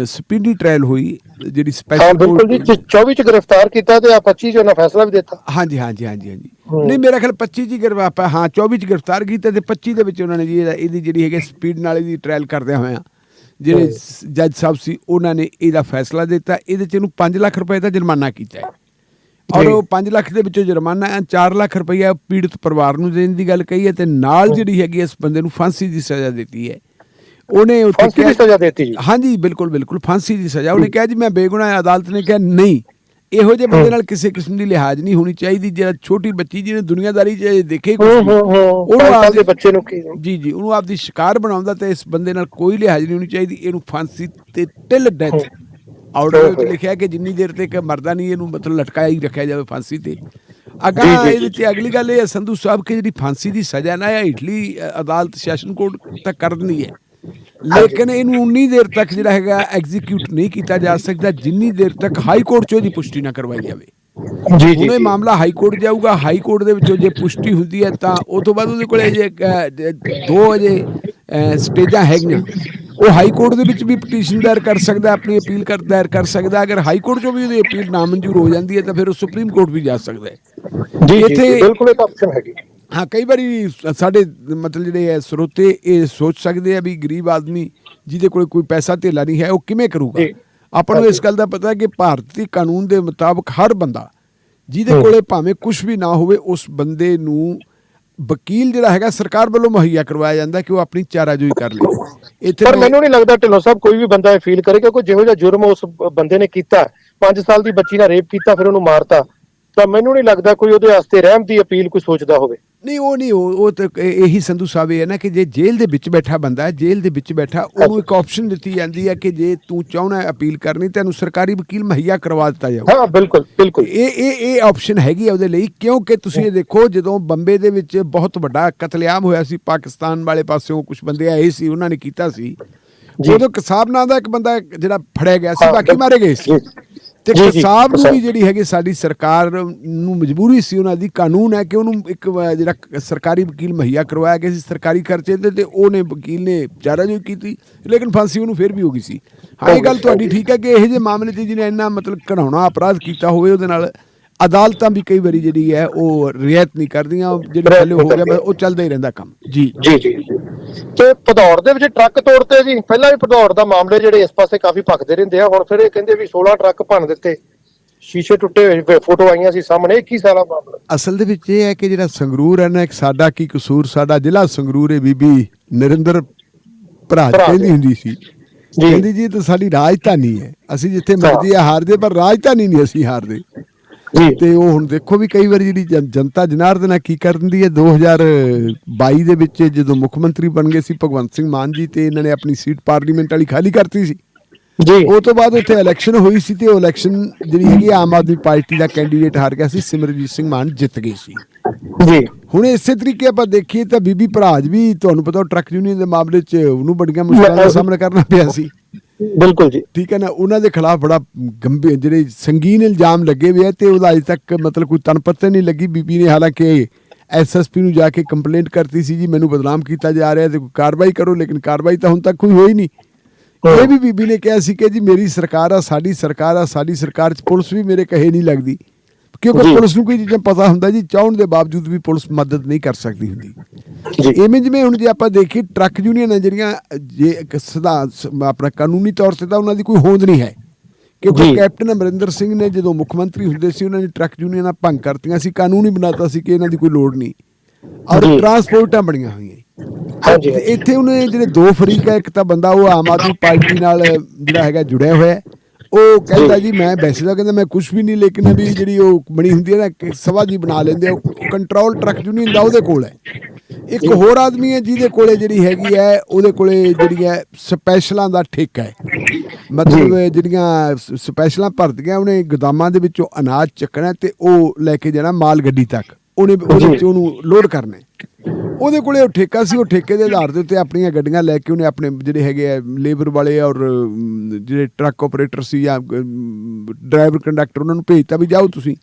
ਸਪੀਡੀ ਟ੍ਰਾਇਲ ਹੋਈ ਜਿਹੜੀ ਹਾਂ ਸਪੈਸ਼ਲ ਬਿਲਕੁਲ ਜੀ 24 ਚ ਗ੍ਰਿਫਤਾਰ ਕੀਤਾ ਤੇ ਆ 25 ਚ ਉਹਨਾਂ ਫੈਸਲਾ ਵੀ ਦਿੱਤਾ। ਹਾਂਜੀ ਹਾਂਜੀ ਹਾਂਜੀ ਹਾਂਜੀ। ਨਹੀਂ ਮੇਰਾ ਖਿਆਲ 25 ਚ ਗ੍ਰਿਫਤਾਰ ਹਾਂ 24 ਚ ਗ੍ਰਿਫਤਾਰ ਕੀਤਾ ਤੇ 25 ਦੇ ਵਿੱਚ ਉਹਨਾਂ ਨੇ ਜੀ ਇਹਦਾ- ਜਿਹੜੀ ਹੈਗੀ ਸਪੀਡ ਨਾਲ ਇਹਦੀ ਟ੍ਰਾਇਲ ਕਰਦਿਆਂ ਹੋਇਆਂ ਜਿਹੜੇ ਜੱਜ ਸਾਹਿਬ ਸੀ ਉਹਨਾਂ ਨੇ ਇਹਦਾ ਫੈਸਲਾ ਦਿੱਤਾ। ਇਹਦੇ ਚ ਇਹਨੂੰ 5 ਲੱਖ ਰੁਪਏ ਦਾ ਜੁਰਮਾਨਾ ਕੀਤਾ ਹੈ। ਔਰ। ਉਹ 5 ਲੱਖ ਦੇ ਵਿੱਚੋਂ ਜੁਰਮਾਨਾ ਹੈ 4 ਲੱਖ ਰੁਪਈਆ ਪੀੜਤ ਪਰਿਵਾਰ ਨੂੰ ਦੇਣ ਦੀ ਗੱਲ ਕਹੀ ਹੈ ਤੇ ਨਾਲ ਜਿਹੜੀ ਹੈਗੀ ਇਸ ਬੰਦੇ ਨੂੰ ਫਾਂਸੀ ਦੀ ਸਜ਼ਾ ਦਿੱਤੀ ਹੈ। ਉਹਨੇ ਉੱਥੇ ਫਾਂਸੀ ਦੀ ਸਜ਼ਾ ਦਿੱਤੀ ਜੀ। ਹਾਂਜੀ ਬਿਲਕੁਲ ਬਿਲਕੁਲ ਫਾਂਸੀ ਦੀ ਸਜ਼ਾ। ਉਹਨੇ ਕਿਹਾ ਜੀ ਮੈਂ ਬੇਗੁਨਾਹ। ਅਦਾਲਤ ਨੇ ਕਿਹਾ ਨਹੀਂ। ਇਹੋ ਜਿਹੇ ਬੰਦੇ ਨਾਲ ਕਿਸੇ ਕਿਸਮ ਦੀ ਲਿਹਾਜ਼ ਨਹੀਂ ਹੋਣੀ ਚਾਹੀਦੀ ਜਿਹੜਾ ਛੋਟੀ ਬੱਚੀ ਜਿਹਨੇ ਦੁਨੀਆਦਾਰੀ 'ਚ ਦੇਖੇ ਕੁਝ ਸਾਲ ਆਪਦੀ- ਬੱਚੇ ਨੂੰ ਕੀ ਜੀ ਜੀ ਉਹਨੂੰ ਆਪਦੀ ਸ਼ਿਕਾਰ ਬਣਾਉਂਦਾ ਤੇ ਇਸ ਬੰਦੇ ਨਾਲ ਕੋਈ ਲਿਹਾਜ਼ ਨਹੀਂ ਹੋਣੀ ਚਾਹੀਦੀ ਇਹਨੂੰ ਫਾਂਸੀ ਤੇ ਟਿਲ ਡੈਥ ਆਰਡਰ ਵਿੱਚ ਲਿਖਿਆ ਕਿ ਜਿੰਨੀ ਦੇਰ ਤੱਕ ਮਰਦਾ ਨਹੀਂ ਇਹਨੂੰ ਮਤਲਬ ਲਟਕਾਇਆ ਹੀ ਰੱਖਿਆ ਜਾਵੇ ਫਾਂਸੀ ਤੇ। ਅਗਾ ਇਹਦੇ ਤੇ ਅਗਲੀ ਗੱਲ ਇਹ ਸੰਧੂ ਸਾਹਿਬ ਕਿ ਜਿਹੜੀ ਫਾਂਸੀ ਦੀ ਸਜ਼ਾ ਨਾ ਇਹ ਇਟਲੀ ਅਦਾਲਤ ਸੈਸ਼ਨ ਕੋਰਟ ਤੱਕ ਕਰਨੀ ਹੈ। ਲੇਕਿਨ ਇਹਨੂੰ ਉਨੀ ਦੇਰ ਤੱਕ ਜਿਹੜਾ ਹੈਗਾ ਐਗਜ਼ੀਕਿਊਟ ਨਹੀਂ ਕੀਤਾ ਜਾ ਸਕਦਾ ਜਿੰਨੀ ਦੇਰ ਤੱਕ ਹਾਈ ਕੋਰਟ 'ਚ ਉਹਦੀ ਪੁਸ਼ਟੀ ਨਾ ਕਰਵਾਈ ਜਾਵੇ। ਜੀ ਜੀ ਇਹ। ਮਾਮਲਾ ਹਾਈ ਕੋਰਟ ਜਾਊਗਾ ਹਾਈ ਕੋਰਟ ਦੇ ਵਿੱਚੋਂ ਜੇ ਪੁਸ਼ਟੀ ਹੁੰਦੀ ਹੈ ਤਾਂ ਉਸ ਤੋਂ ਬਾਅਦ ਉਹਦੇ ਕੋਲੇ ਜੇ ਦੋ ਅਜੇ ਸਟੇਜਾਂ ਹੈਗੀਆਂ। ਉਹ ਹਾਈ ਕੋਰਟ ਦੇ ਵਿੱਚ ਵੀ ਪਟੀਸ਼ਨ ਦਾਇਰ ਕਰ ਸਕਦਾ ਆਪਣੀ ਅਪੀਲ ਕਰ ਦਾਇਰ ਕਰ ਸਕਦਾ। ਅਗਰ ਹਾਈ ਕੋਰਟ 'ਚੋਂ ਵੀ ਉਹਦੀ ਅਪੀਲ ਨਾਮਨਜ਼ੂਰ ਹੋ ਜਾਂਦੀ ਹੈ ਤਾਂ ਫਿਰ ਉਹ ਸੁਪਰੀਮ ਕੋਰਟ ਵੀ ਜਾ ਸਕਦਾ ਹੈ। ਜੀ ਇੱਥੇ- ਬਿਲਕੁਲ ਇੱਕ ਆਪਸ਼ਨ ਹੈਗੀ। ਹਾਂ ਕਈ ਵਾਰੀ ਸਾਡੇ ਮਤਲਬ ਜਿਹੜੇ ਹੈ ਸਰੋਤੇ ਇਹ ਸੋਚ ਸਕਦੇ ਆ ਵੀ ਗਰੀਬ ਆਦਮੀ ਜਿਹਦੇ ਕੋਲ ਕੋਈ ਪੈਸਾ ਧੇਲਾ ਨਹੀਂ ਹੈ ਉਹ ਕਿਵੇਂ ਕਰੂਗਾ। ਆਪਾਂ ਨੂੰ ਇਸ ਗੱਲ ਦਾ ਪਤਾ ਹੈ ਕਿ ਭਾਰਤੀ ਕਾਨੂੰਨ ਦੇ ਮੁਤਾਬਕ ਹਰ ਬੰਦਾ ਜਿਹਦੇ ਕੋਲੇ ਭਾਵੇਂ ਕੁਝ ਵੀ ਨਾ ਹੋਵੇ ਉਸ ਬੰਦੇ ਨੂੰ ਵਕੀਲ ਜਿਹੜਾ ਹੈਗਾ ਸਰਕਾਰ ਵੱਲੋਂ ਮੁਹੱਈਆ ਕਰਵਾਇਆ ਜਾਂਦਾ ਕਿ ਉਹ ਆਪਣੀ ਚਾਰਾਜੋਈ ਕਰ ਲੇ। ਇੱਥੇ ਪਰ ਮੈਨੂੰ ਨਹੀਂ ਲੱਗਦਾ ਢਿੱਲੋਂ ਸਾਹਿਬ ਕੋਈ ਵੀ ਬੰਦਾ ਇਹ ਫੀਲ ਕਰੇ ਕਿ ਕੋਈ ਜਿਹੋ ਜਿਹਾ ਜੁਰਮ ਉਸ ਬੰਦੇ ਨੇ ਕੀਤਾ 5 ਸਾਲ ਦੀ ਬੱਚੀ ਨਾਲ ਰੇਪ ਕੀਤਾ ਫਿਰ ਉਹਨੂੰ ਮਾਰਤਾ। ਤਾਂ ਮੈਨੂੰ ਨਹੀਂ ਲੱਗਦਾ ਕੋਈ ਉਹਦੇ ਵਾਸਤੇ ਰਹਿਮ ਦੀ ਅਪੀਲ ਕੋਈ ਸੋਚਦਾ ਹੋਵੇ। ਨਹੀਂ ਉਹ ਨਹੀਂ ਉਹ ਤਾਂ ਇਹ- ਸੰਧੂ ਸਾਹਿਬ ਇਹ ਹੈ ਨਾ ਕਿ ਜੇ ਜੇਲ੍ਹ ਦੇ ਵਿੱਚ ਬੈਠਾ ਬੰਦਾ ਹੈ ਜੇਲ੍ਹ ਦੇ ਵਿੱਚ ਬੈਠਾ ਉਹਨੂੰ ਇੱਕ ਆਪਸ਼ਨ ਦਿੱਤੀ ਜਾਂਦੀ ਹੈ ਕਿ ਜੇ ਤੂੰ ਚਾਹਣਾ ਅਪੀਲ ਕਰਨੀ ਤੈਨੂੰ ਸਰਕਾਰੀ ਵਕੀਲ ਮੁਹੱਈਆ ਕਰਵਾ ਦਿੱਤਾ ਜਾਊ। ਹਾਂ ਬਿਲਕੁਲ ਬਿਲਕੁਲ। ਇਹ ਇਹ ਇਹ ਆਪਸ਼ਨ ਹੈਗੀ ਹੈ ਉਹਦੇ ਲਈ ਕਿਉਂਕਿ ਤੁਸੀਂ ਇਹ ਦੇਖੋ ਜਦੋਂ ਬੰਬੇ ਦੇ ਵਿੱਚ ਬਹੁਤ ਵੱਡਾ ਕਤਲੇਆਮ ਹੋਇਆ ਸੀ ਪਾਕਿਸਤਾਨ ਵਾਲੇ ਪਾਸਿਓਂ ਕੁਝ ਬੰਦੇ ਆਏ ਸੀ ਉਹਨਾਂ ਨੇ ਕੀਤਾ ਸੀ। ਉਦੋਂ ਕਸਾਬ ਨਾਂ ਦਾ ਇੱਕ ਬੰਦਾ ਜਿਹੜਾ ਫੜਿਆ ਗਿਆ ਸੀ ਬਾਕੀ ਮਾਰੇ ਗਏ ਸੀ। ਤੇ ਜੀ, ਜੀ, ਕਸਾਬ ਨੂੰ। ਵੀ ਜਿਹੜੀ ਹੈਗੀ ਸਾਡੀ ਸਰਕਾਰ ਨੂੰ ਮਜਬੂਰੀ ਸੀ ਉਹਨਾਂ ਦੀ ਕਾਨੂੰਨ ਹੈ ਕਿ ਉਹਨੂੰ ਇੱਕ ਜਿਹੜਾ ਸਰਕਾਰੀ ਵਕੀਲ ਮੁਹੱਈਆ ਕਰਵਾਇਆ ਗਿਆ ਸੀ ਸਰਕਾਰੀ ਖਰਚੇ ਤੇ ਤੇ ਉਹਨੇ ਵਕੀਲ ਨੇ ਚਾਰਾਜੋਈ ਕੀਤੀ ਲੇਕਿਨ ਫਾਂਸੀ ਉਹਨੂੰ ਫਿਰ ਵੀ ਹੋ ਗਈ ਸੀ ਹਾਂ ਇਹ ਗੱਲ ਤੁਹਾਡੀ ਠੀਕ ਹੈ ਕਿ ਇਹੋ ਜਿਹੇ ਮਾਮਲੇ 'ਚ ਜਿਹਨੇ ਇੰਨਾ ਮਤਲਬ ਘੜਾਉਣਾ ਅਪਰਾਧ ਕੀਤਾ ਹੋਵੇ ਉਹਦੇ ਨਾਲ ਅਦਾਲਤਾਂ ਵੀ ਕਈ ਵਾਰੀ ਜਿਹੜੀ ਹੈ ਉਹ ਰਿਆਇਤ ਨਹੀਂ ਕਰਦੀਆਂ ਜਿਹੜੀ ਪਹਿਲੇ ਹੋ ਗਿਆ। ਉਹ ਚੱਲਦਾ ਹੀ ਰਹਿੰਦਾ ਕੰਮ। ਜੀ। ਜੀ ਜੀ ਤੇ ਭਦੌੜ ਦੇ ਵਿੱਚ ਟਰੱਕ ਤੋੜਤੇ ਜੀ। ਪਹਿਲਾਂ ਵੀ ਭਦੌੜ ਦਾ ਮਾਮਲੇ ਜਿਹੜੇ ਇਸ ਪਾਸੇ ਕਾਫੀ ਭਖਦੇ ਰਹਿੰਦੇ ਆ। ਹੁਣ ਫਿਰ ਇਹ ਕਹਿੰਦੇ ਵੀ 16 ਟਰੱਕ ਭੰਨ ਦਿੱਤੇ। ਸ਼ੀਸ਼ੇ ਟੁੱਟੇ ਹੋਏ ਫੋਟੋ ਆਈਆਂ ਸੀ ਸਾਹਮਣੇ। ਇਹ ਕੀ ਸਾਲਾ ਮਾਮਲਾ। ਅਸਲ ਦੇ ਵਿੱਚ ਇਹ ਹੈ ਕਿ ਜਿਹੜਾ ਸੰਗਰੂਰ ਹੈ ਨਾ ਇੱਕ ਸਾਡਾ ਕੀ ਕਸੂਰ ਸਾਡਾ ਜ਼ਿਲ੍ਹਾ ਸੰਗਰੂਰ ਹੈ ਬੀਬੀ ਨਰਿੰਦਰ ਭਰਾ ਕਹਿੰਦੀ। ਹੁੰਦੀ ਸੀ। ਕਹਿੰਦੀ ਜੀ ਇਹ ਤਾਂ ਸਾਡੀ ਰਾਜਧਾਨੀ ਹੈ। ਅਸੀਂ ਜਿੱਥੇ ਹਾਂ। ਮਰਜ਼ੀ ਆ ਹਾਰਦੇ ਪਰ ਰਾਜਧਾਨੀ ਨਹੀਂ ਅਸੀਂ ਹਾਰਦੇ। ਤੇ ਉਹ ਹੁਣ ਦੇਖੋ ਵੀ ਕਈ ਵਾਰੀ ਜਿਹੜੀ ਜਨ- ਜਨਤਾ ਜਨਾਰਦਨ ਹੈ ਕੀ ਕਰ ਦਿੰਦੀ ਹੈ 2022 ਦੇ ਵਿੱਚ ਜਦੋਂ ਮੁੱਖ ਮੰਤਰੀ ਬਣ ਗਏ ਸੀ ਭਗਵੰਤ ਸਿੰਘ ਮਾਨ ਜੀ ਤੇ ਇਹਨਾਂ ਨੇ ਆਪਣੀ ਸੀਟ ਪਾਰਲੀਮੈਂਟ ਵਾਲੀ ਖਾਲੀ ਕਰਤੀ ਸੀ। ਜੀ। ਉਹ ਤੋਂ ਬਾਅਦ ਉੱਥੇ ਇਲੈਕਸ਼ਨ ਹੋਈ ਸੀ ਤੇ ਉਹ ਇਲੈਕਸ਼ਨ ਜਿਹੜੀ ਹੈਗੀ ਆਮ ਆਦਮੀ ਪਾਰਟੀ ਦਾ ਕੈਂਡੀਡੇਟ ਹਾਰ ਗਿਆ ਸੀ ਸਿਮਰਜੀਤ ਸਿੰਘ ਮਾਨ ਜਿੱਤ ਗਏ ਸੀ। ਜੀ। ਹੁਣ ਇਸੇ ਤਰੀਕੇ ਆਪਾਂ ਦੇਖੀਏ ਤਾਂ ਬੀਬੀ ਭਰਾਜ ਵੀ ਤੁਹਾਨੂੰ ਪਤਾ ਟਰੱਕ ਯੂਨੀਅਨ ਦੇ ਮਾਮਲੇ 'ਚ ਉਹਨੂੰ ਬੜੀਆਂ ਮੁਸ਼ਕਲਾਂ ਦਾ ਸਾਹਮਣਾ ਕਰਨਾ ਪਿਆ ਸੀ। ਬਿਲਕੁਲ ਜੀ। ਠੀਕ ਹੈ ਨਾ ਉਹਨਾਂ ਦੇ ਖਿਲਾਫ ਬੜਾ ਗੰਭੀਰ ਜਿਹੜੇ ਸੰਗੀਨ ਇਲਜ਼ਾਮ ਲੱਗੇ ਹੋਏ ਆ ਤੇ ਉਹਦਾ ਅਜੇ ਤੱਕ ਮਤਲਬ ਕੋਈ ਤਨਪੱਤੇ ਨਹੀਂ ਲੱਗੀ। ਬੀਬੀ ਨੇ ਹਾਲਾਂਕਿ ਐਸਐਸਪੀ ਨੂੰ ਜਾ ਕੇ ਕੰਪਲੇਂਟ ਕਰਤੀ ਸੀ ਜੀ ਮੈਨੂੰ ਬਦਨਾਮ ਕੀਤਾ ਜਾ ਰਿਹਾ ਤੇ ਕੋਈ ਕਾਰਵਾਈ ਕਰੋ ਲੇਕਿਨ ਕਾਰਵਾਈ ਤਾਂ ਹੁਣ ਤੱਕ ਕੋਈ ਹੋਈ ਨਹੀਂ। ਇਹ ਵੀ ਬੀਬੀ ਨੇ ਕਿਹਾ ਸੀ ਕਿ ਜੀ ਮੇਰੀ ਸਰਕਾਰ ਆ ਸਾਡੀ ਸਰਕਾਰ ਆ ਸਾਡੀ ਸਰਕਾਰ 'ਚ ਪੁਲਿਸ ਵੀ ਮੇਰੇ ਕਹੇ ਨਹੀਂ ਲੱਗਦੀ। ਕਿਉਂਕਿ। ਪੁਲਿਸ ਨੂੰ ਕੋਈ ਚੀਜ਼ਾਂ ਪਤਾ ਹੁੰਦਾ ਜੀ ਚਾਹਣ ਦੇ ਬਾਵਜੂਦ ਵੀ ਪੁਲਿਸ ਮਦਦ ਨਹੀਂ ਕਰ ਸਕਦੀ ਹੁੰਦੀ ਜੀ ਇਵੇਂ ਜਿਵੇਂ ਹੁਣ ਜੇ ਆਪਾਂ ਦੇਖੀਏ ਟਰੱਕ ਯੂਨੀਅਨ ਹੈ ਜਿਹੜੀਆਂ ਜੇ ਇੱਕ ਸਦਾ ਆਪਣਾ ਕਾਨੂੰਨੀ ਤੌਰ ਤੇ ਤਾਂ ਉਹਨਾਂ ਦੀ ਕੋਈ ਹੋਂਦ ਨਹੀਂ ਹੈ ਕਿਉਂਕਿ। ਕੈਪਟਨ ਅਮਰਿੰਦਰ ਸਿੰਘ ਨੇ ਜਦੋਂ ਮੁੱਖ ਮੰਤਰੀ ਹੁੰਦੇ ਸੀ ਉਹਨਾਂ ਨੇ ਟਰੱਕ ਯੂਨੀਅਨਾਂ ਭੰਗ ਕਰਤੀਆਂ ਸੀ ਕਾਨੂੰਨ ਹੀ ਬਣਾਤਾ ਸੀ ਕਿ ਇਹਨਾਂ ਦੀ ਕੋਈ ਲੋੜ ਨਹੀਂ ਔਰ। ਟਰਾਂਸਪੋਰਟਾਂ ਬਣੀਆਂ ਹੋਈਆਂ ਹਾਂਜੀ ਇੱਥੇ ਉਹਨੇ ਜਿਹੜੇ ਦੋ ਫਰੀਕ ਹੈ ਇੱਕ ਤਾਂ ਬੰਦਾ ਉਹ ਆਮ ਆਦਮੀ ਪਾਰਟੀ ਨਾਲ ਜਿਹੜਾ ਹੈਗਾ ਜੁੜਿਆ ਹੋਇਆ ਹੈ। ਉਹ ਕਹਿੰਦਾ ਜੀ ਮੈਂ ਵੈਸੇ ਤਾਂ ਕਹਿੰਦਾ ਮੈਂ ਕੁਝ ਵੀ ਨਹੀਂ ਲੇਕਿਨ ਵੀ ਜਿਹੜੀ ਉਹ ਬਣੀ ਹੁੰਦੀ ਹੈ ਨਾ ਕਿ ਸਭਾ ਜੀ ਬਣਾ ਲੈਂਦੇ ਉਹ ਕੰਟਰੋਲ ਟਰੱਕ ਯੂਨੀਅਨ ਦਾ ਉਹਦੇ ਕੋਲ ਹੈ। ਇੱਕ ਹੋਰ ਆਦਮੀ ਹੈ ਜਿਹਦੇ ਕੋਲੇ ਜਿਹੜੀ ਹੈਗੀ ਹੈ ਉਹਦੇ ਕੋਲੇ ਜਿਹੜੀ ਹੈ ਸਪੈਸ਼ਲਾਂ ਦਾ ਠੇਕਾ ਹੈ। ਮਤਲਬ ਜਿਹੜੀਆਂ ਸਪੈਸ਼ਲਾਂ ਭਰਦੀਆਂ ਉਹਨੇ ਗੋਦਾਮਾਂ ਦੇ ਵਿੱਚੋਂ ਅਨਾਜ ਚੱਕਣਾ ਤੇ ਉਹ ਲੈ ਕੇ ਜਾਣਾ ਮਾਲ ਗੱਡੀ ਤੱਕ। ਉਹਨੇ ਉਹਦੇ ਵਿੱਚ ਉਹਨੂੰ ਲੋਡ ਕਰਨਾ ਉਹਦੇ ਕੋਲੇ ਉਹ ਠੇਕਾ ਸੀ ਉਹ ਠੇਕੇ ਦੇ ਆਧਾਰ ਦੇ ਉੱਤੇ ਆਪਣੀਆਂ ਗੱਡੀਆਂ ਲੈ ਕੇ ਉਹਨੇ ਆਪਣੇ ਜਿਹੜੇ ਹੈਗੇ ਆ ਲੇਬਰ ਵਾਲੇ ਔਰ ਜਿਹੜੇ ਟਰੱਕ ਆਪਰੇਟਰ ਸੀ ਜਾਂ ਡਰਾਈਵਰ ਕੰਡਕਟਰ ਉਹਨਾਂ ਨੂੰ ਭੇਜਤਾ ਵੀ ਜਾਓ ਤੁਸੀਂ।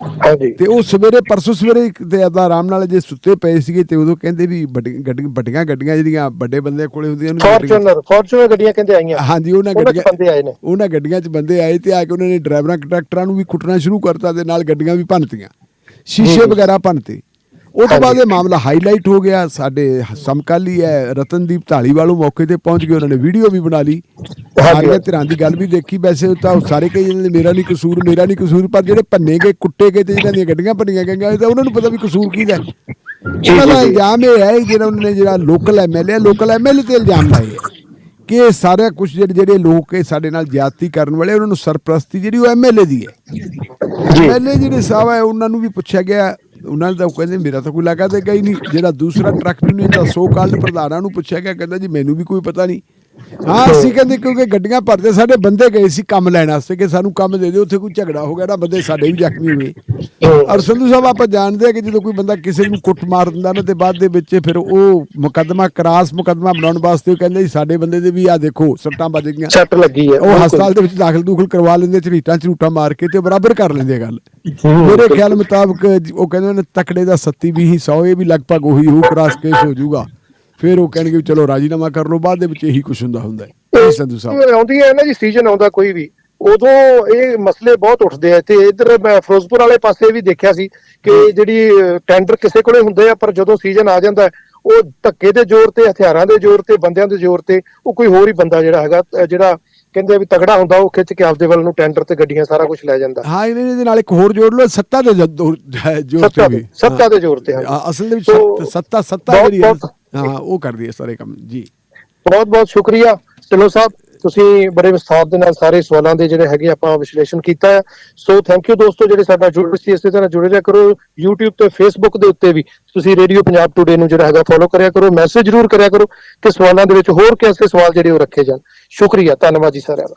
ਹਾਂਜੀ। ਤੇ ਉਹ ਸਵੇਰੇ ਪਰਸੋਂ ਸਵੇਰੇ ਤੇ ਆਪਦਾ ਆਰਾਮ ਨਾਲ ਜੇ ਸੁੱਤੇ ਪਏ ਸੀਗੇ ਤੇ ਉਦੋਂ ਕਹਿੰਦੇ ਵੀ ਵੱਡੀਆਂ ਗੱਡੀਆਂ ਜਿਹੜੀਆਂ ਵੱਡੇ ਬੰਦੇ ਕੋਲੇ ਹੁੰਦੀਆਂ ਉਹਨੂੰ ਫੋਰਚੂਨਰ ਫੋਰਚੂਨਰ ਗੱਡੀਆਂ ਕਹਿੰਦੇ ਆਈਆਂ। ਹਾਂਜੀ ਉਹਨਾਂ 'ਚ ਗੱਡੀਆਂ ਬੰਦੇ ਆਏ ਨੇ। ਉਹਨਾਂ ਗੱਡੀਆਂ 'ਚ ਬੰਦੇ ਆਏ ਤੇ ਆ ਕੇ ਉਹਨਾਂ ਨੇ ਡਰਾਈਵਰਾਂ ਕੰਡਕਟਰਾਂ ਨੂੰ ਵੀ ਕੁੱਟਣਾ ਸ਼ੁਰੂ ਕਰਤਾ ਤੇ ਨਾਲ ਗੱਡੀਆਂ ਵੀ ਭੰਨਤੀਆਂ। ਸ਼ੀਸ਼ੇ ਵਗੈਰਾ ਭੰਨਤੇ। ਉਹ ਤੋਂ ਬਾਅਦ ਇਹ ਮਾਮਲਾ ਹਾਈਲਾਈਟ ਹੋ ਗਿਆ। ਸਾਡੇ ਸਮਕਾਲੀ ਹੈ ਰਤਨਦੀਪ ਢਾਲੀਵਾਲ ਉਹ ਮੌਕੇ ਤੇ ਪਹੁੰਚ ਗਏ ਉਹਨਾਂ ਨੇ ਵੀਡੀਓ ਵੀ ਬਣਾ ਲਈ। ਸਾਰੀਆਂ ਧਿਰਾਂ ਦੀ ਗੱਲ ਵੀ ਦੇਖੀ। ਵੈਸੇ ਤਾਂ ਉਹ ਸਾਰੇ ਕਹੀ ਜਾਂਦੇ ਨੇ ਮੇਰਾ ਨਹੀਂ ਕਸੂਰ ਮੇਰਾ ਨਹੀਂ ਕਸੂਰ ਪਰ ਜਿਹੜੇ ਭੰਨੇ ਗਏ ਕੁੱਟੇ ਗਏ ਤੇ ਜਿਹਨਾਂ ਦੀਆਂ ਗੱਡੀਆਂ ਭੰਨੀਆਂ ਗਈਆਂ ਤਾਂ ਉਹਨਾਂ ਨੂੰ ਪਤਾ ਵੀ ਕਸੂਰ ਕਿਹਦਾ ਹੈ। ਉਹਨਾਂ ਦਾ ਇਲਜ਼ਾਮ ਇਹ ਹੈ ਕਿ ਜਿਹੜਾ ਉਹਨਾਂ ਨੇ ਜਿਹੜਾ ਲੋਕਲ ਐਮਐਲਏ ਲੋਕਲ ਐਮਐਲਏ ਤੇ ਇਲਜ਼ਾਮ ਲਾਏ। ਹੈ ਕਿ ਇਹ ਸਾਰਾ ਕੁਝ ਜਿਹੜੇ ਜਿਹੜੇ ਲੋਕ ਇਹ ਸਾਡੇ ਨਾਲ ਜ਼ਿਆਦਤੀ ਕਰਨ ਵਾਲੇ ਉਹਨਾਂ ਨੂੰ ਸਰਪ੍ਰਸਤੀ ਜਿਹੜੀ ਉਹ ਐਮਐਲਏ ਦੀ ਹੈ। ਐਮਐਲਏ ਜਿਹੜੇ ਸਾਹਿਬ ਹੈ ਉਹਨਾਂ ਨੂੰ ਵੀ ਪੁੱਛਿਆ ਗਿਆ। ਉਹਨਾਂ ਨੇ ਤਾਂ ਉਹ ਕਹਿੰਦੇ ਮੇਰਾ ਤਾਂ ਕੋਈ ਲਾਗਾ ਤੇ ਗਈ ਨਹੀਂ। ਜਿਹੜਾ ਦੂਸਰਾ ਟਰੱਕ ਯੂਨੀਅਨ ਦਾ ਸੋ ਕਾਲਡ ਪ੍ਰਧਾਨਾਂ ਨੂੰ ਪੁੱਛਿਆ ਗਿਆ ਕਹਿੰਦਾ ਜੀ ਮੈਨੂੰ ਵੀ ਕੋਈ ਪਤਾ ਨਹੀਂ। ਹਾਂ ਅਸੀਂ ਕਹਿੰਦੇ ਕਿਉਂਕਿ ਗੱਡੀਆਂ ਭਰਦੇ ਸਾਡੇ ਬੰਦੇ ਗਏ ਸੀ ਕੰਮ ਲੈਣ ਵਾਸਤੇ ਕਿ ਸਾਨੂੰ ਕੰਮ ਦੇ ਦਿਓ ਉੱਥੇ ਕੋਈ ਝਗੜਾ ਹੋ ਗਿਆ ਨਾ ਬੰਦੇ ਸਾਡੇ ਵੀ ਜ਼ਖਮੀ ਹੋਏ। ਔਰ ਸੰਧੂ ਸਾਹਿਬ ਆਪਾਂ ਜਾਣਦੇ ਆ ਕਿ ਜਦੋਂ ਕੋਈ ਬੰਦਾ ਕਿਸੇ ਨੂੰ ਕੁੱਟ ਮਾਰ ਦਿੰਦਾ ਨਾ ਤੇ ਬਾਅਦ ਦੇ ਵਿੱਚ ਫਿਰ ਉਹ ਮੁਕੱਦਮਾ ਕਰਾਸ ਮੁਕੱਦਮਾ ਬਣਾਉਣ ਵਾਸਤੇ ਕਹਿੰਦੇ ਸਾਡੇ ਬੰਦੇ ਦੇ ਵੀ ਆ ਦੇਖੋ ਸੱਟਾਂ ਵੱਜ ਗਈਆਂ। ਸੱਟ ਲੱਗੀ ਹੈ ਉਹ ਹਸਪਤਾਲ ਦੇ ਵਿੱਚ ਦਾਖਲ ਦੂਖਲ ਕਰਵਾ ਲੈਂਦੇ ਝਰੀਟਾਂ ਝਰੂਟਾਂ ਮਾਰ ਕੇ ਤੇ ਬਰਾਬਰ ਕਰ ਲੈਂਦੇ ਗੱਲ। ਮੇਰੇ ਖਿਆਲ ਮੁਤਾਬਕ ਉਹ ਕਹਿੰਦੇ ਨੇ ਤਕੜੇ ਦਾ ਸੱਤੀ ਵੀ ਹੀ 100 ਇਹ ਵੀ ਲਗਭਗ ਉਹੀ ਹੋ ਕਰਾਸ ਕੇਸ ਹੋ ਜਾਊਗਾ। ਫਿਰ ਉਹ ਕਹਿਣਗੇ ਵੀ ਚਲੋ ਰਾਜੀਨਾਮਾ ਕਰ ਲਓ ਬਾਅਦ ਦੇ ਵਿੱਚ ਇਹੀ ਕੁਝ ਹੁੰਦਾ ਹੁੰਦਾ ਹੈ। ਸੰਧੂ ਸਾਹਿਬ। ਆਉਂਦੀ ਹੈ ਨਾ ਜੀ ਸੀਜ਼ਨ ਆਉਂਦਾ ਕੋਈ ਵੀ ਉਦੋਂ ਇਹ ਮਸਲੇ ਬਹੁਤ ਉੱਠਦੇ ਆ। ਤੇ ਇਧਰ ਮੈਂ ਫਿਰੋਜ਼ਪੁਰ ਵਾਲੇ ਪਾਸੇ ਵੀ ਦੇਖਿਆ ਸੀ ਕਿ ਜਿਹੜੀ ਟੈਂਡਰ ਕਿਸੇ ਕੋਲੇ ਹੁੰਦੇ ਆ ਪਰ ਜਦੋਂ ਸੀਜ਼ਨ ਆ ਜਾਂਦਾ ਉਹ ਧੱਕੇ ਦੇ ਜ਼ੋਰ ਤੇ ਹਥਿਆਰਾਂ ਦੇ ਜ਼ੋਰ ਤੇ ਬੰਦਿਆਂ ਦੇ ਜ਼ੋਰ ਤੇ ਉਹ ਕੋਈ ਹੋਰ ਹੀ ਬੰਦਾ ਜਿਹੜਾ ਹੈਗਾ ਜਿਹੜਾ ਕਹਿੰਦੇ ਵੀ ਤਗੜਾ ਹੁੰਦਾ ਉਹ ਖਿੱਚ ਕੇ ਆਪਦੇ ਵੱਲ ਨੂੰ ਟੈਂਡਰ ਤੇ ਗੱਡੀਆਂ ਸਾਰਾ ਕੁਝ ਲੈ ਜਾਂਦਾ। ਹਾਂ ਇਹਨੇ ਇਹਦੇ ਨਾਲ ਇੱਕ ਹੋਰ ਜੋੜ ਲਓ ਸੱਤਾ ਦੇ ਜੋਰ ਤੇ ਵੀ। ਸੱਤਾ ਦੇ ਜ਼ੋਰ ਤੇ ਹਾਂ, ਅਸਲ ਦੇ ਵਿੱਚ ਸੱਤ- ਸੱਤਾ ਜਿਹੜੀ ਹੈ ਉਹ ਕਰਦੀ ਹੈ ਸਾਰੇ ਕੰਮ ਜੀ। ਬਹੁਤ ਬਹੁਤ ਸ਼ੁਕਰੀਆ। ਚਲੋ ਸਾਹਿਬ ਤੁਸੀਂ ਬੜੇ ਵਿਸਥਾਰ ਦੇ ਨਾਲ ਸਾਰੇ ਸਵਾਲਾਂ ਦੇ ਜਿਹੜੇ ਹੈਗੇ ਆਪਾਂ ਵਿਸ਼ਲੇਸ਼ਣ ਕੀਤਾ ਹੈ। ਸੋ ਥੈਂਕ ਯੂ ਦੋਸਤੋ ਜਿਹੜੇ ਸਾਡਾ ਜੁੜੇ ਸੀ ਇਸੇ ਤਰ੍ਹਾਂ ਜੁੜੇ ਰਿਹਾ ਕਰੋ YouTube ਤੇ Facebook ਦੇ ਉੱਤੇ ਵੀ। ਤੁਸੀਂ ਰੇਡੀਓ ਪੰਜਾਬ ਟੂਡੇ ਨੂੰ ਜਿਹੜਾ ਹੈਗਾ ਫੋਲੋ ਕਰਿਆ ਕਰੋ ਮੈਸੇਜ ਜ਼ਰੂਰ ਕਰਿਆ ਕਰੋ ਕਿ ਸਵਾਲਾਂ ਦੇ ਵਿੱਚ ਹੋਰ ਕਿਹੜੇ ਸਵਾਲ ਜਿਹੜੇ ਉਹ ਰੱਖੇ ਜਾਣ। ਸ਼ੁਕਰੀਆ ਧੰਨਵਾਦ ਜੀ ਸਾਰਿਆਂ ਦਾ।